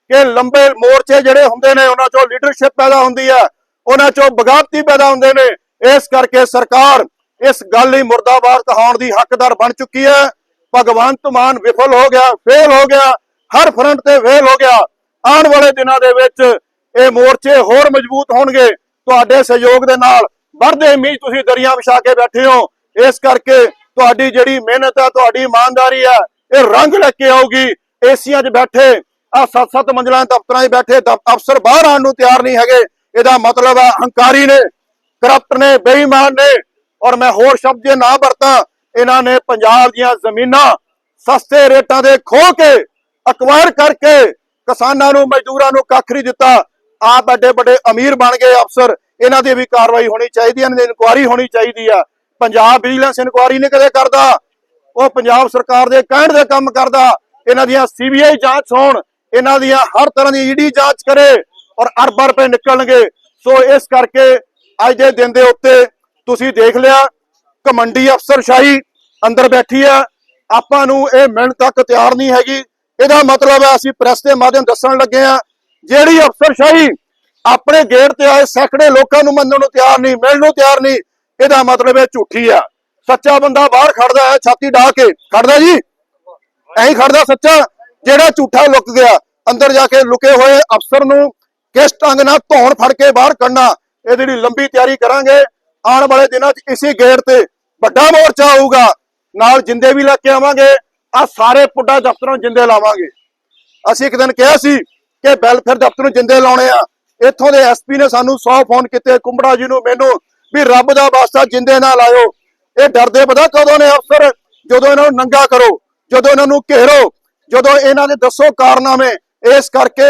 ਕਿ ਲੰਬੇ ਮੋਰਚੇ ਜਿਹੜੇ ਹੁੰਦੇ ਨੇ, ਉਹਨਾਂ ਚੋਂ ਲੀਡਰਸ਼ਿਪ ਪੈਦਾ ਹੁੰਦੀ ਹੈ। ਉਹਨਾਂ ਚੋਂ ਬਗਾਵਤੀ ਪੈਦਾ ਹੁੰਦੇ ਨੇ। ਇਸ ਕਰਕੇ ਸਰਕਾਰ ਇਸ ਗੱਲ ਲਈ ਮੁਰਦਾਬਾਦ ਕਹਾਉਣ ਦੀ ਹੱਕਦਾਰ ਬਣ ਚੁੱਕੀ ਹੈ। ਭਗਵੰਤ ਮਾਨ ਵਿਫਲ ਹੋ ਗਿਆ ਫੇਲ ਹੋ ਗਿਆ, ਹਰ ਫਰੰਟ ਤੇ ਫੇਲ ਹੋ ਗਿਆ। ਆਉਣ ਵਾਲੇ ਦਿਨਾਂ ਦੇ ਵਿੱਚ ਇਹ ਮੋਰਚੇ ਹੋਰ ਮਜ਼ਬੂਤ ਹੋਣਗੇ। ਤੁਹਾਡੇ ਸਹਿਯੋਗ ਦੇ ਨਾਲ ਵਰਦੇ ਮੀਂਹ ਤੁਸੀਂ ਦਰਿਆ ਵਿਛਾ ਕੇ ਬੈਠੇ ਹੋ। ਇਸ ਕਰਕੇ ਤੁਹਾਡੀ ਜਿਹੜੀ ਮਿਹਨਤ ਹੈ, ਤੁਹਾਡੀ ਇਮਾਨਦਾਰੀ ਹੈ, ਇਹ ਰੰਗ ਲੈ ਕੇ ਆਉਗੀ ਏਸੀਆਂ 'ਚ ਬੈਠੇ ਆ ਸੱਤ ਸੱਤ ਮੰਜ਼ਲਾਂ ਦਫ਼ਤਰਾਂ 'ਚ ਬੈਠੇ, ਦਫ਼- ਅਫਸਰ ਬਾਹਰ ਆਉਣ ਨੂੰ ਤਿਆਰ ਨਹੀਂ ਹੈਗੇ। ਇਹਦਾ ਮਤਲਬ ਹੈ ਹੰਕਾਰੀ ਨੇ, ਕਰਪਟ ਨੇ, ਬੇਈਮਾਨ ਨੇ। ਔਰ ਮੈਂ ਹੋਰ ਸ਼ਬਦ ਜੇ ਨਾ ਵਰਤਾਂ, ਇਹਨਾਂ ਨੇ ਪੰਜਾਬ ਦੀਆਂ ਜ਼ਮੀਨਾਂ ਸਸਤੇ ਰੇਟਾਂ ਦੇ ਖੋ ਕੇ ਅਕਵਾਇਰ ਕਰਕੇ ਕਿਸਾਨਾਂ ਨੂੰ, ਮਜ਼ਦੂਰਾਂ ਨੂੰ ਕੱਖ ਨਹੀਂ ਦਿੱਤਾ। ਆਪ ਵੱਡੇ ਵੱਡੇ ਅਮੀਰ ਬਣ ਗਏ ਅਫਸਰ, ਇਹਨਾਂ ਦੀ ਵੀ ਕਾਰਵਾਈ ਹੋਣੀ ਚਾਹੀਦੀ ਹੈ, ਇਹਨਾਂ ਦੀ ਇਨਕੁਆਰੀ ਹੋਣੀ ਚਾਹੀਦੀ ਆ ਪੰਜਾਬ ਵਿਜੀਲੈਂਸ ਇਨਕੁਆਰੀ ਨਹੀਂ ਕਦੇ ਕਰਦਾ। ਉਹ ਪੰਜਾਬ ਸਰਕਾਰ ਦੇ ਕਹਿਣ ਦੇ ਕੰਮ ਕਰਦਾ, ਇਹਨਾਂ ਦੀਆਂ ਸੀਬੀਆਈ ਜਾਂਚ ਹੋਣ, ਇਹਨਾਂ ਦੀਆਂ ਹਰ ਤਰ੍ਹਾਂ ਦੀ ਈਡੀ ਜਾਂਚ ਕਰੇ ਔਰ ਅਰਬਾਂ ਰੁਪਏ ਨਿਕਲਣਗੇ। ਸੋ ਇਸ ਕਰਕੇ ਅੱਜ ਦੇ ਦਿਨ ਦੇ ਉੱਤੇ ਤੁਸੀਂ ਦੇਖ ਲਿਆ ਕਮੰਡੀ ਅਫਸਰਸ਼ਾਹੀ ਅੰਦਰ ਬੈਠੀ ਆ ਆਪਾਂ ਨੂੰ ਇਹ ਮਿਲਣ ਤੱਕ ਤਿਆਰ ਨਹੀਂ ਹੈਗੀ। ਇਹਦਾ ਮਤਲਬ ਹੈ ਅਸੀਂ ਪ੍ਰੈਸ ਦੇ ਮਾਧਿਅਮ ਦੱਸਣ ਲੱਗੇ ਆ ਜਿਹੜੀ ਅਫਸਰਸ਼ਾਹੀ ਆਪਣੇ ਗੇਟ ਤੇ ਆਏ ਸੈਂਕੜੇ ਲੋਕਾਂ ਨੂੰ ਮੰਨਣ ਨੂੰ ਤਿਆਰ ਨਹੀਂ, ਮਿਲਣ ਨੂੰ ਤਿਆਰ ਨਹੀਂ, ਇਹਦਾ ਮਤਲਬ ਇਹ ਝੂਠੀ ਆ। ਸੱਚਾ ਬੰਦਾ ਬਾਹਰ ਖੜਦਾ ਹੈ, ਛਾਤੀ ਢਾ ਕੇ। ਖੜਦਾ ਜੀ? ਐਂ ਖੜਦਾ ਸੱਚਾ? ਜਿਹੜਾ ਝੂਠਾ ਲੁਕ ਗਿਆ, ਅੰਦਰ ਜਾ ਕੇ ਲੁਕੇ ਹੋਏ ਅਫਸਰ ਨੂੰ ਕਿਸ ਢੰਗ ਨਾਲ ਧੌਣ ਫੜ ਕੇ ਬਾਹਰ ਕੱਢਣਾ, ਇਹ ਜਿਹੜੀ ਲੰਬੀ ਤਿਆਰੀ ਕਰਾਂਗੇ, ਆਉਣ ਵਾਲੇ ਦਿਨਾਂ 'ਚ ਇਸੇ ਗੇਟ ਤੇ ਵੱਡਾ ਮੋਰਚਾ ਹੋਊਗਾ ਨਾਲ ਜਿੰਦੇ ਵੀ ਲੈ ਕੇ ਆਵਾਂਗੇ ਆ ਸਾਰੇ ਪੁੱਡਾ ਦਫ਼ਤਰਾਂ ਨੂੰ ਜਿੰਦੇ ਲਾਵਾਂਗੇ। ਅਸੀਂ ਇੱਕ ਦਿਨ ਕਿਹਾ ਸੀ ਕਿ ਵੈਲਫੇਅਰ ਦਫ਼ਤਰ ਨੂੰ ਜਿੰਦੇ ਲਾਉਣੇ ਆ। ਇੱਥੋਂ ਦੇ ਐਸਪੀ ਨੇ ਸਾਨੂੰ 100 ਫੋਨ ਕੀਤੇ, ਕੁੰਬੜਾ ਜੀ ਨੂੰ, ਮੈਨੂੰ ਵੀ ਰੱਬ ਦਾ ਵਾਸਤਾ ਜਿੰਦੇ ਨਾ ਲਾਇਓ ਇਹ ਡਰਦੇ ਪਤਾ ਕਦੋਂ ਨੇ ਅਫਸਰ? ਜਦੋਂ ਇਹਨਾਂ ਨੂੰ ਨੰਗਾ ਕਰੋ, ਜਦੋਂ ਇਹਨਾਂ ਨੂੰ ਘੇਰੋ, ਜਦੋਂ ਇਹਨਾਂ ਦੇ ਦੱਸੋ ਕਾਰਨਾਮੇ, ਇਸ ਕਰਕੇ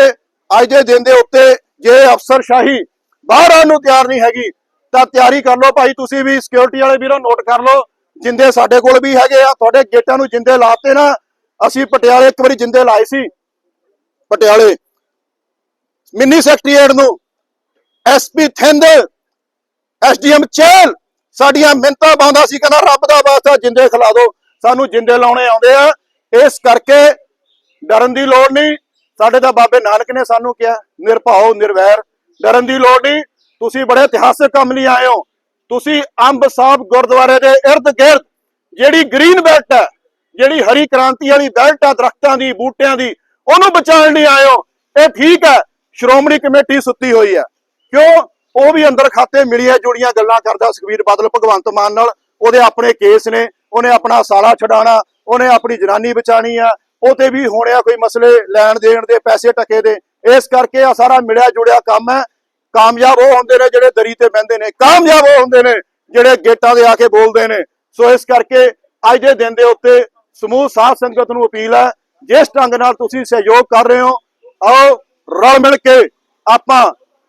ਅੱਜ ਦੇ ਦਿਨ ਦੇ ਉੱਤੇ ਜੇ ਅਫਸਰਸ਼ਾਹੀ ਬਾਹਰ ਆਉਣ ਨੂੰ ਤਿਆਰ ਨਹੀਂ ਹੈਗੀ, ਤਾਂ ਤਿਆਰੀ ਕਰ ਲਓ ਭਾਈ, ਤੁਸੀਂ ਵੀ ਸਿਕਿਉਰਿਟੀ ਵਾਲੇ ਵੀਰੋ ਨੋਟ ਕਰ ਲਓ, ਜਿੰਦੇ ਸਾਡੇ ਕੋਲ ਵੀ ਹੈਗੇ ਆ, ਤੁਹਾਡੇ ਗੇਟਾਂ ਨੂੰ ਜਿੰਦੇ ਲਾਤੇ ਨਾ, ਅਸੀਂ ਪਟਿਆਲੇ ਇੱਕ ਵਾਰੀ ਜਿੰਦੇ ਲਾਏ ਸੀ। ਪਟਿਆਲੇ ਮਿੰਨੀ ਸੈਕਟਰੀਏਟ ਨੂੰ ਐਸਪੀ ਥਿੰਦ ਐਸਡੀਐਮ ਚੇਲ, ਸਾਡੀਆਂ ਮਿੰਤਾ ਪਾਉਂਦਾ ਸੀ, ਕਹਿੰਦਾ ਰੱਬ ਦਾ ਵਾਸਤਾ ਜਿੰਦੇ ਖਿਲਾ ਦਿਓ ਸਾਨੂੰ ਜਿੰਦੇ ਲਾਉਣੇ ਆਉਂਦੇ ਆ। ਇਸ ਕਰਕੇ ਡਰਨ ਦੀ ਲੋੜ ਨਹੀਂ, ਸਾਡੇ ਤਾਂ ਬਾਬੇ ਨਾਨਕ ਨੇ ਸਾਨੂੰ ਕਿਹਾ, ਨਿਰਭਉ, ਨਿਰਵੈਰ, ਡਰਨ ਦੀ ਲੋੜ ਨਹੀਂ, ਤੁਸੀਂ ਬੜੇ ਇਤਿਹਾਸਕ ਕੰਮ ਲਈ ਆਏ ਹੋ। ਤੁਸੀਂ ਅੰਬ ਸਾਹਿਬ ਗੁਰਦੁਆਰੇ ਦੇ ਇਰਦ ਗਿਰਦ, ਜਿਹੜੀ ਗ੍ਰੀਨ ਬੈਲਟ ਹੈ, ਜਿਹੜੀ ਹਰੀ ਕ੍ਰਾਂਤੀ ਵਾਲੀ ਬੈਲਟ ਆ, ਦਰਖਤਾਂ ਦੀ, ਬੂਟਿਆਂ ਦੀ, ਉਹਨੂੰ ਬਚਾਉਣ ਲਈ ਆਏ ਹੋ। ਇਹ ਠੀਕ ਹੈ ਸ਼੍ਰੋਮਣੀ ਕਮੇਟੀ ਸੁੱਤੀ ਹੋਈ ਹੈ। ਕਿਉਂ? ਉਹ ਵੀ ਅੰਦਰ ਖਾਤੇ ਮਿਲੀਆਂ ਜੁੜੀਆਂ ਗੱਲਾਂ ਕਰਦਾ ਸੁਖਵੀਰ ਬਾਦਲ ਭਗਵੰਤ ਮਾਨ ਨਾਲ। ਉਹਦੇ ਆਪਣੇ ਕੇਸ ਨੇ, ਉਹਨੇ ਆਪਣਾ ਸਾਲਾ ਛਡਾਣਾ ਉਹਨੇ ਆਪਣੀ ਜਨਾਨੀ ਬਚਾਣੀ ਆ। ਉਹ ਤੇ ਵੀ ਹੋਣਿਆ ਕੋਈ ਮਸਲੇ ਲੈਣ ਦੇਣ ਦੇ ਪੈਸੇ ਟਕੇ ਦੇ। ਇਸ ਕਰਕੇ ਆ ਸਾਰਾ ਮਿਲਿਆ ਜੁੜਿਆ ਕੰਮ ਹੈ। ਕਾਮਯਾਬ ਉਹ ਹੁੰਦੇ ਨੇ ਜਿਹੜੇ ਦਰੀ ਤੇ ਬਹਿੰਦੇ ਨੇ। ਕਾਮਯਾਬ ਉਹ ਹੁੰਦੇ ਨੇ ਜਿਹੜੇ ਗੇਟਾਂ ਦੇ ਆ ਕੇ ਬੋਲਦੇ ਨੇ। ਸੋ ਇਸ ਕਰਕੇ ਅੱਜ ਦੇ ਦਿਨ ਦੇ ਉੱਤੇ ਸਮੂਹ ਸਾਧ ਸੰਗਤ ਨੂੰ ਅਪੀਲ ਹੈ, ਜਿਸ ਢੰਗ ਨਾਲ ਤੁਸੀਂ ਸਹਿਯੋਗ ਕਰ ਰਹੇ ਹੋ, ਆਓ ਰਲ ਮਿਲ ਕੇ ਆਪਾਂ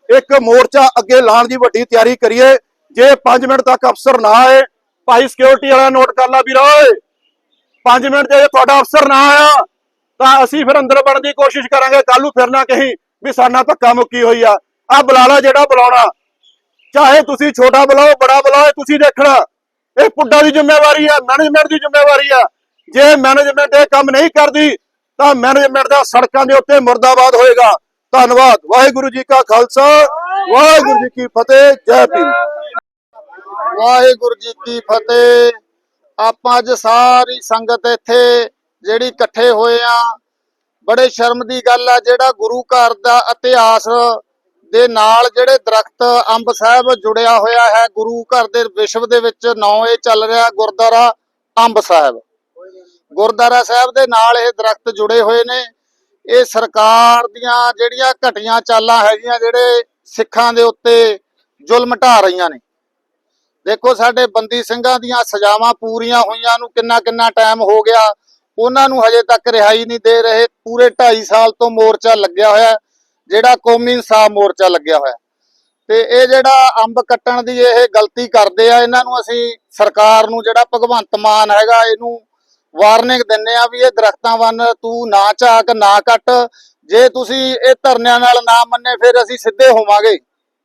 ਇੱਕ ਮੋਰਚਾ ਅੱਗੇ ਲਾਉਣ ਦੀ ਵੱਡੀ ਤਿਆਰੀ ਕਰੀਏ। ਜੇ 5 ਮਿੰਟ ਤੱਕ ਅਫਸਰ ਨਾ ਆਏ, ਭਾਈ ਸਿਕਿਉਰਿਟੀ ਵਾਲਾ ਨੋਟ ਕਰ ਲਾ ਵੀਰ ਓਏ। 5 ਮਿੰਟ ਜੇ ਤੁਹਾਡਾ ਅਫਸਰ ਨਾ ਆਇਆ, ਤਾਂ ਅਸੀਂ ਫਿਰ ਅੰਦਰ ਵੜਨ ਦੀ ਕੋਸ਼ਿਸ਼ ਕਰਾਂਗੇ। ਕੱਲ ਨੂੰ ਫਿਰ ਨਾ ਕਹੀਂ ਵੀ ਸਾਡਾ ਧੱਕਾ ਮੁੱਕੀ ਹੋਈ ਆ। ਆ ਬੁਲਾਲਾ ਜਿਹੜਾ ਬੁਲਾਉਣਾ, ਚਾਹੇ ਤੁਸੀਂ ਛੋਟਾ ਬੁਲਾਓ, ਬੜਾ ਬੁਲਾਓ ਤੁਸੀਂ ਦੇਖਣਾ। ਇਹ ਪੁੱਡਾ ਦੀ ਜ਼ਿੰਮੇਵਾਰੀ ਆ ਮੈਨੇਜਮੈਂਟ ਦੀ ਜ਼ਿੰਮੇਵਾਰੀ ਆ। ਜੇ ਮੈਨੇਜਮੈਂਟ ਇਹ ਕੰਮ ਨਹੀਂ ਕਰਦੀ, ਤਾਂ ਮੈਨੇਜਮੈਂਟ ਦਾ ਸੜਕਾਂ ਦੇ ਉੱਤੇ ਮੁਰਦਾਬਾਦ ਹੋਏਗਾ। ਧੰਨਵਾਦ। ਵਾਹਿਗੁਰੂ ਜੀ ਕਾ ਖਾਲਸਾ, ਵਾਹਿਗੁਰੂ ਜੀ ਕੀ ਫਤਿਹ, ਜੈ ਭੀਮ। ਵਾਹਿਗੁਰੂ ਜੀ ਕੀ ਫਤਿਹ। ਆਪਾਂ ਅੱਜ ਸਾਰੀ ਸੰਗਤ ਇੱਥੇ ਜਿਹੜੀ ਇਕੱਠੇ ਹੋਏ ਆ, ਬੜੇ ਸ਼ਰਮ ਦੀ ਗੱਲ ਆ, ਜਿਹੜਾ ਗੁਰੂ ਘਰ ਦਾ ਇਤਿਹਾਸ ਦੇ ਨਾਲ ਜਿਹੜੇ ਦਰਖਤ ਅੰਬ ਸਾਹਿਬ ਜੁੜਿਆ ਹੋਇਆ ਹੈ, ਗੁਰੂ ਘਰ ਦੇ ਵਿਸ਼ਵ ਦੇ ਵਿੱਚ ਨੌ ਇਹ ਚੱਲ ਰਿਹਾ ਗੁਰਦੁਆਰਾ ਅੰਬ ਸਾਹਿਬ। ਗੁਰਦੁਆਰਾ ਸਾਹਿਬ ਦੇ ਨਾਲ ਇਹ ਦਰਖਤ ਜੁੜੇ ਹੋਏ ਨੇ। ਇਹ ਸਰਕਾਰ ਦੀਆਂ ਜਿਹੜੀਆਂ ਘਟੀਆਂ ਚਾਲਾਂ ਹੈਗੀਆਂ ਜਿਹੜੇ ਸਿੱਖਾਂ ਦੇ ਉੱਤੇ ਜ਼ੁਲਮ ਢਾ ਰਹੀਆਂ ਨੇ। ਦੇਖੋ ਸਾਡੇ ਬੰਦੀ ਸਿੰਘਾਂ ਦੀਆਂ ਸਜ਼ਾਵਾਂ ਪੂਰੀਆਂ ਹੋਈਆਂ ਨੂੰ ਕਿੰਨਾ ਕਿੰਨਾ ਟਾਈਮ ਹੋ ਗਿਆ, ਉਹਨਾਂ ਨੂੰ ਹਜੇ ਤੱਕ ਰਿਹਾਈ ਨਹੀਂ ਦੇ ਰਹੇ। ਪੂਰੇ 2.5 ਸਾਲ ਤੋਂ ਮੋਰਚਾ ਲੱਗਿਆ ਹੋਇਆ, ਜਿਹੜਾ ਕੌਮੀ ਇਨਸਾਫ ਮੋਰਚਾ ਲੱਗਿਆ ਹੋਇਆ। ਤੇ ਇਹ ਜਿਹੜਾ ਅੰਬ ਕੱਟਣ ਦੀ ਇਹ ਗਲਤੀ ਕਰਦੇ ਆ, ਇਹਨਾਂ ਨੂੰ ਅਸੀਂ ਸਰਕਾਰ ਨੂੰ ਜਿਹੜਾ ਭਗਵੰਤ ਮਾਨ ਹੈਗਾ, ਇਹਨੂੰ ਵਾਰਨਿੰਗ ਦਿੰਨੇ ਆ ਵੀ ਇਹ ਦਰਖਤਾਂ ਵੱਲ ਤੂੰ ਨਾ ਝਾਕ, ਨਾ ਕੱਟ। ਜੇ ਤੁਸੀਂ ਇਹ ਧਰਨਿਆਂ ਨਾਲ ਨਾ ਮੰਨੇ, ਫਿਰ ਅਸੀਂ ਸਿੱਧੇ ਹੋਵਾਂਗੇ।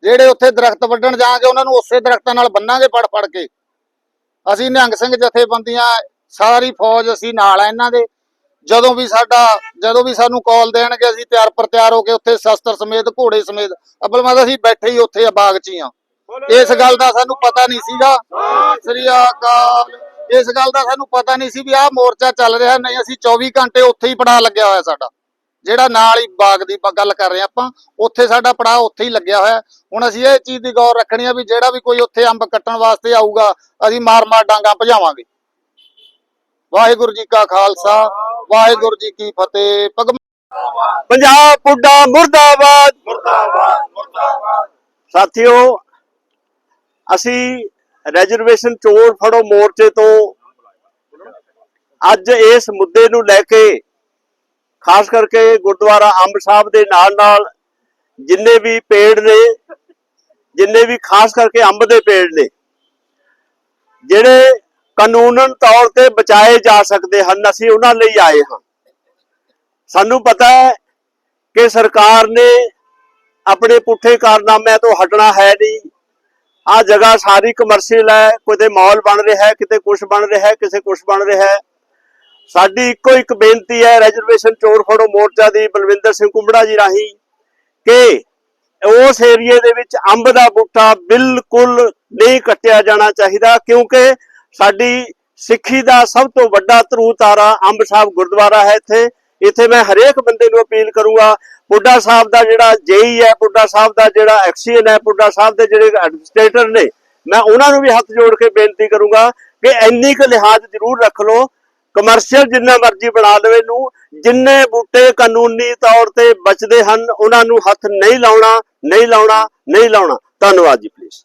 ਜਿਹੜੇ ਉੱਥੇ ਦਰਖਤ ਵੱਢਣ ਜਾਣਗੇ, ਉਹਨਾਂ ਨੂੰ ਉਸੇ ਦਰਖਤਾਂ ਨਾਲ ਬੰਨਾਂਗੇ ਫੜ ਫੜ ਕੇ। ਅਸੀਂ ਨਿਹੰਗ ਸਿੰਘ ਜਥੇਬੰਦੀਆਂ, ਸਾਰੀ ਫੌਜ ਅਸੀਂ ਨਾਲ ਆ ਇਹਨਾਂ ਦੇ। ਜਦੋਂ ਵੀ ਸਾਡਾ, ਜਦੋਂ ਵੀ ਸਾਨੂੰ ਕਾਲ ਦੇਣਗੇ, ਅਸੀਂ ਤਿਆਰ ਪਰ ਤਿਆਰ ਹੋ ਕੇ ਉੱਥੇ ਸ਼ਸਤਰ ਸਮੇਤ, ਘੋੜੇ ਸਮੇਤ, ਅਬਲ ਮਾਦਾ ਅਸੀਂ ਬੈਠੇ ਹੀ ਉੱਥੇ ਬਾਗ 'ਚ ਹੀ ਆ। ਇਸ ਗੱਲ ਦਾ ਸਾਨੂੰ ਪਤਾ ਨਹੀਂ ਸੀਗਾ। ਸ੍ਰੀ ਅਕਾਲ। ਇਸ ਗੱਲ ਦਾ ਸਾਨੂੰ ਪਤਾ ਨਹੀਂ ਸੀ ਵੀ ਆਹ ਮੋਰਚਾ ਚੱਲ ਰਿਹਾ ਨਹੀਂ ਅਸੀਂ 24 ਘੰਟੇ ਉੱਥੇ ਹੀ ਪੜਾ ਲੱਗਿਆ ਹੋਇਆ ਸਾਡਾ। ਜਿਹੜਾ ਨਾਲ ਹੀ ਬਾਗ ਦੀ ਗੱਲ ਕਰ ਰਹੇ ਆਪਾਂ ਉੱਥੇ ਸਾਡਾ ਪੜਾਅ ਉੱਥੇ ਹੀ ਲੱਗਿਆ ਹੋਇਆ ਹੁਣ ਅਸੀਂ ਇਹ ਚੀਜ਼ ਦੀ ਗੌਰ ਰੱਖਣੀ ਆ ਵੀ ਜਿਹੜਾ ਵੀ ਕੋਈ ਉੱਥੇ ਅੰਬ ਕੱਟਣ ਵਾਸਤੇ ਆਊਗਾ ਅਸੀਂ ਮਾਰ-ਮਾਰ ਡਾਂਗਾ ਭਜਾਵਾਂਗੇ। ਵਾਹਿਗੁਰੂ ਜੀ ਕਾ ਖਾਲਸਾ ਵਾਹਿਗੁਰੂ ਜੀ ਕੀ ਫਤਿਹ। ਪੰਜਾਬ ਪੁੱਡਾ ਮੁਰਦਾਬਾਦ। ਮੁਰਦਾਬਾਦ ਮੁਰਦਾਬਾਦ। ਸਾਥੀਓ ਅਸੀਂ ਰਿਜ਼ਰਵੇਸ਼ਨ ਚੋਰ ਫੜੋ ਮੋਰਚੇ ਤੋਂ। ਅੱਜ ਇਸ ਮੁੱਦੇ ਨੂੰ ਲੈ ਕੇ, ਖਾਸ ਕਰਕੇ ਗੁਰਦੁਆਰਾ ਅੰਬ ਸਾਹਿਬ ਦੇ ਨਾਲ ਨਾਲ ਜਿੰਨੇ ਵੀ ਪੇੜ ਨੇ, ਜਿੰਨੇ ਵੀ ਖਾਸ ਕਰਕੇ ਅੰਬ ਦੇ ਪੇੜ ਨੇ, ਜਿਹੜੇ ਕਾਨੂੰਨਨ ਤੌਰ ਤੇ ਬਚਾਏ ਜਾ ਸਕਦੇ ਹਨ, ਅਸੀਂ ਉਹਨਾਂ ਲਈ ਆਏ ਹਾਂ। ਸਾਨੂੰ ਪਤਾ ਹੈ ਕਿ ਸਰਕਾਰ ਨੇ ਆਪਣੇ ਪੁੱਠੇ ਕਾਰਨਾਮਿਆਂ ਤੋਂ ਹਟਣਾ ਹੈ ਨਹੀਂ। ਆ ਜਗ੍ਹਾ ਸਾਰੀ ਕਮਰਸ਼ੀਅਲ ਹੈ, ਕਿਤੇ ਮਾਲ ਬਣ ਰਿਹਾ ਹੈ, ਕਿਤੇ ਕੁਝ ਬਣ ਰਿਹਾ ਹੈ, ਕਿਸੇ ਕੁਝ ਬਣ ਰਿਹਾ ਹੈ। ਸਾਡੀ ਇੱਕੋ ਇੱਕ ਬੇਨਤੀ ਹੈ ਰਿਜ਼ਰਵੇਸ਼ਨ ਚੋਰ ਫੜੋ ਮੋਰਚਾ ਦੀ, ਬਲਵਿੰਦਰ ਸਿੰਘ ਕੁੰਬੜਾ ਜੀ ਰਾਹੀਂ, ਕਿ ਉਸ ਏਰੀਏ ਦੇ ਵਿੱਚ ਅੰਬ ਦਾ ਬੂਟਾ ਬਿਲਕੁਲ ਨਹੀਂ ਕੱਟਿਆ ਜਾਣਾ ਚਾਹੀਦਾ, ਕਿਉਂਕਿ ਸਾਡੀ ਸਿੱਖੀ ਦਾ ਸਭ ਤੋਂ ਵੱਡਾ ਧਰੂ ਤਾਰਾ ਅੰਬ ਸਾਹਿਬ ਗੁਰਦੁਆਰਾ ਹੈ ਇੱਥੇ। ਇੱਥੇ ਮੈਂ ਹਰੇਕ ਬੰਦੇ ਨੂੰ ਅਪੀਲ ਕਰੂੰਗਾ ਪੁੱਡਾ ਸਾਹਿਬ ਦਾ ਜਿਹੜਾ ਜੇਈ ਹੈ ਪੁੱਡਾ ਸਾਹਿਬ ਦਾ ਜਿਹੜਾ ਐਕਸੀਅਨ ਹੈ ਪੁੱਡਾ ਸਾਹਿਬ ਦੇ ਜਿਹੜੇ ਐਡਮਿਨਿਸਟ੍ਰੇਟਰ ਨੇ, ਮੈਂ ਉਹਨਾਂ ਨੂੰ ਵੀ ਹੱਥ ਜੋੜ ਕੇ ਬੇਨਤੀ ਕਰੂੰਗਾ ਕਿ ਇੰਨੀ ਕੁ ਲਿਹਾਜ਼ ਜ਼ਰੂਰ ਰੱਖ ਲਓ। ਕਮਰਸ਼ੀਅਲ ਜਿੰਨਾ ਮਰਜ਼ੀ ਬਣਾ ਲਵੇ ਨੂੰ, ਜਿੰਨੇ ਬੂਟੇ ਕਾਨੂੰਨੀ ਤੌਰ ਤੇ ਬਚਦੇ ਹਨ, ਉਹਨਾਂ ਨੂੰ ਹੱਥ ਨਹੀਂ ਲਾਉਣਾ ਨਹੀਂ ਲਾਉਣਾ ਨਹੀਂ ਲਾਉਣਾ। ਧੰਨਵਾਦ ਜੀ ਪਲੀਜ਼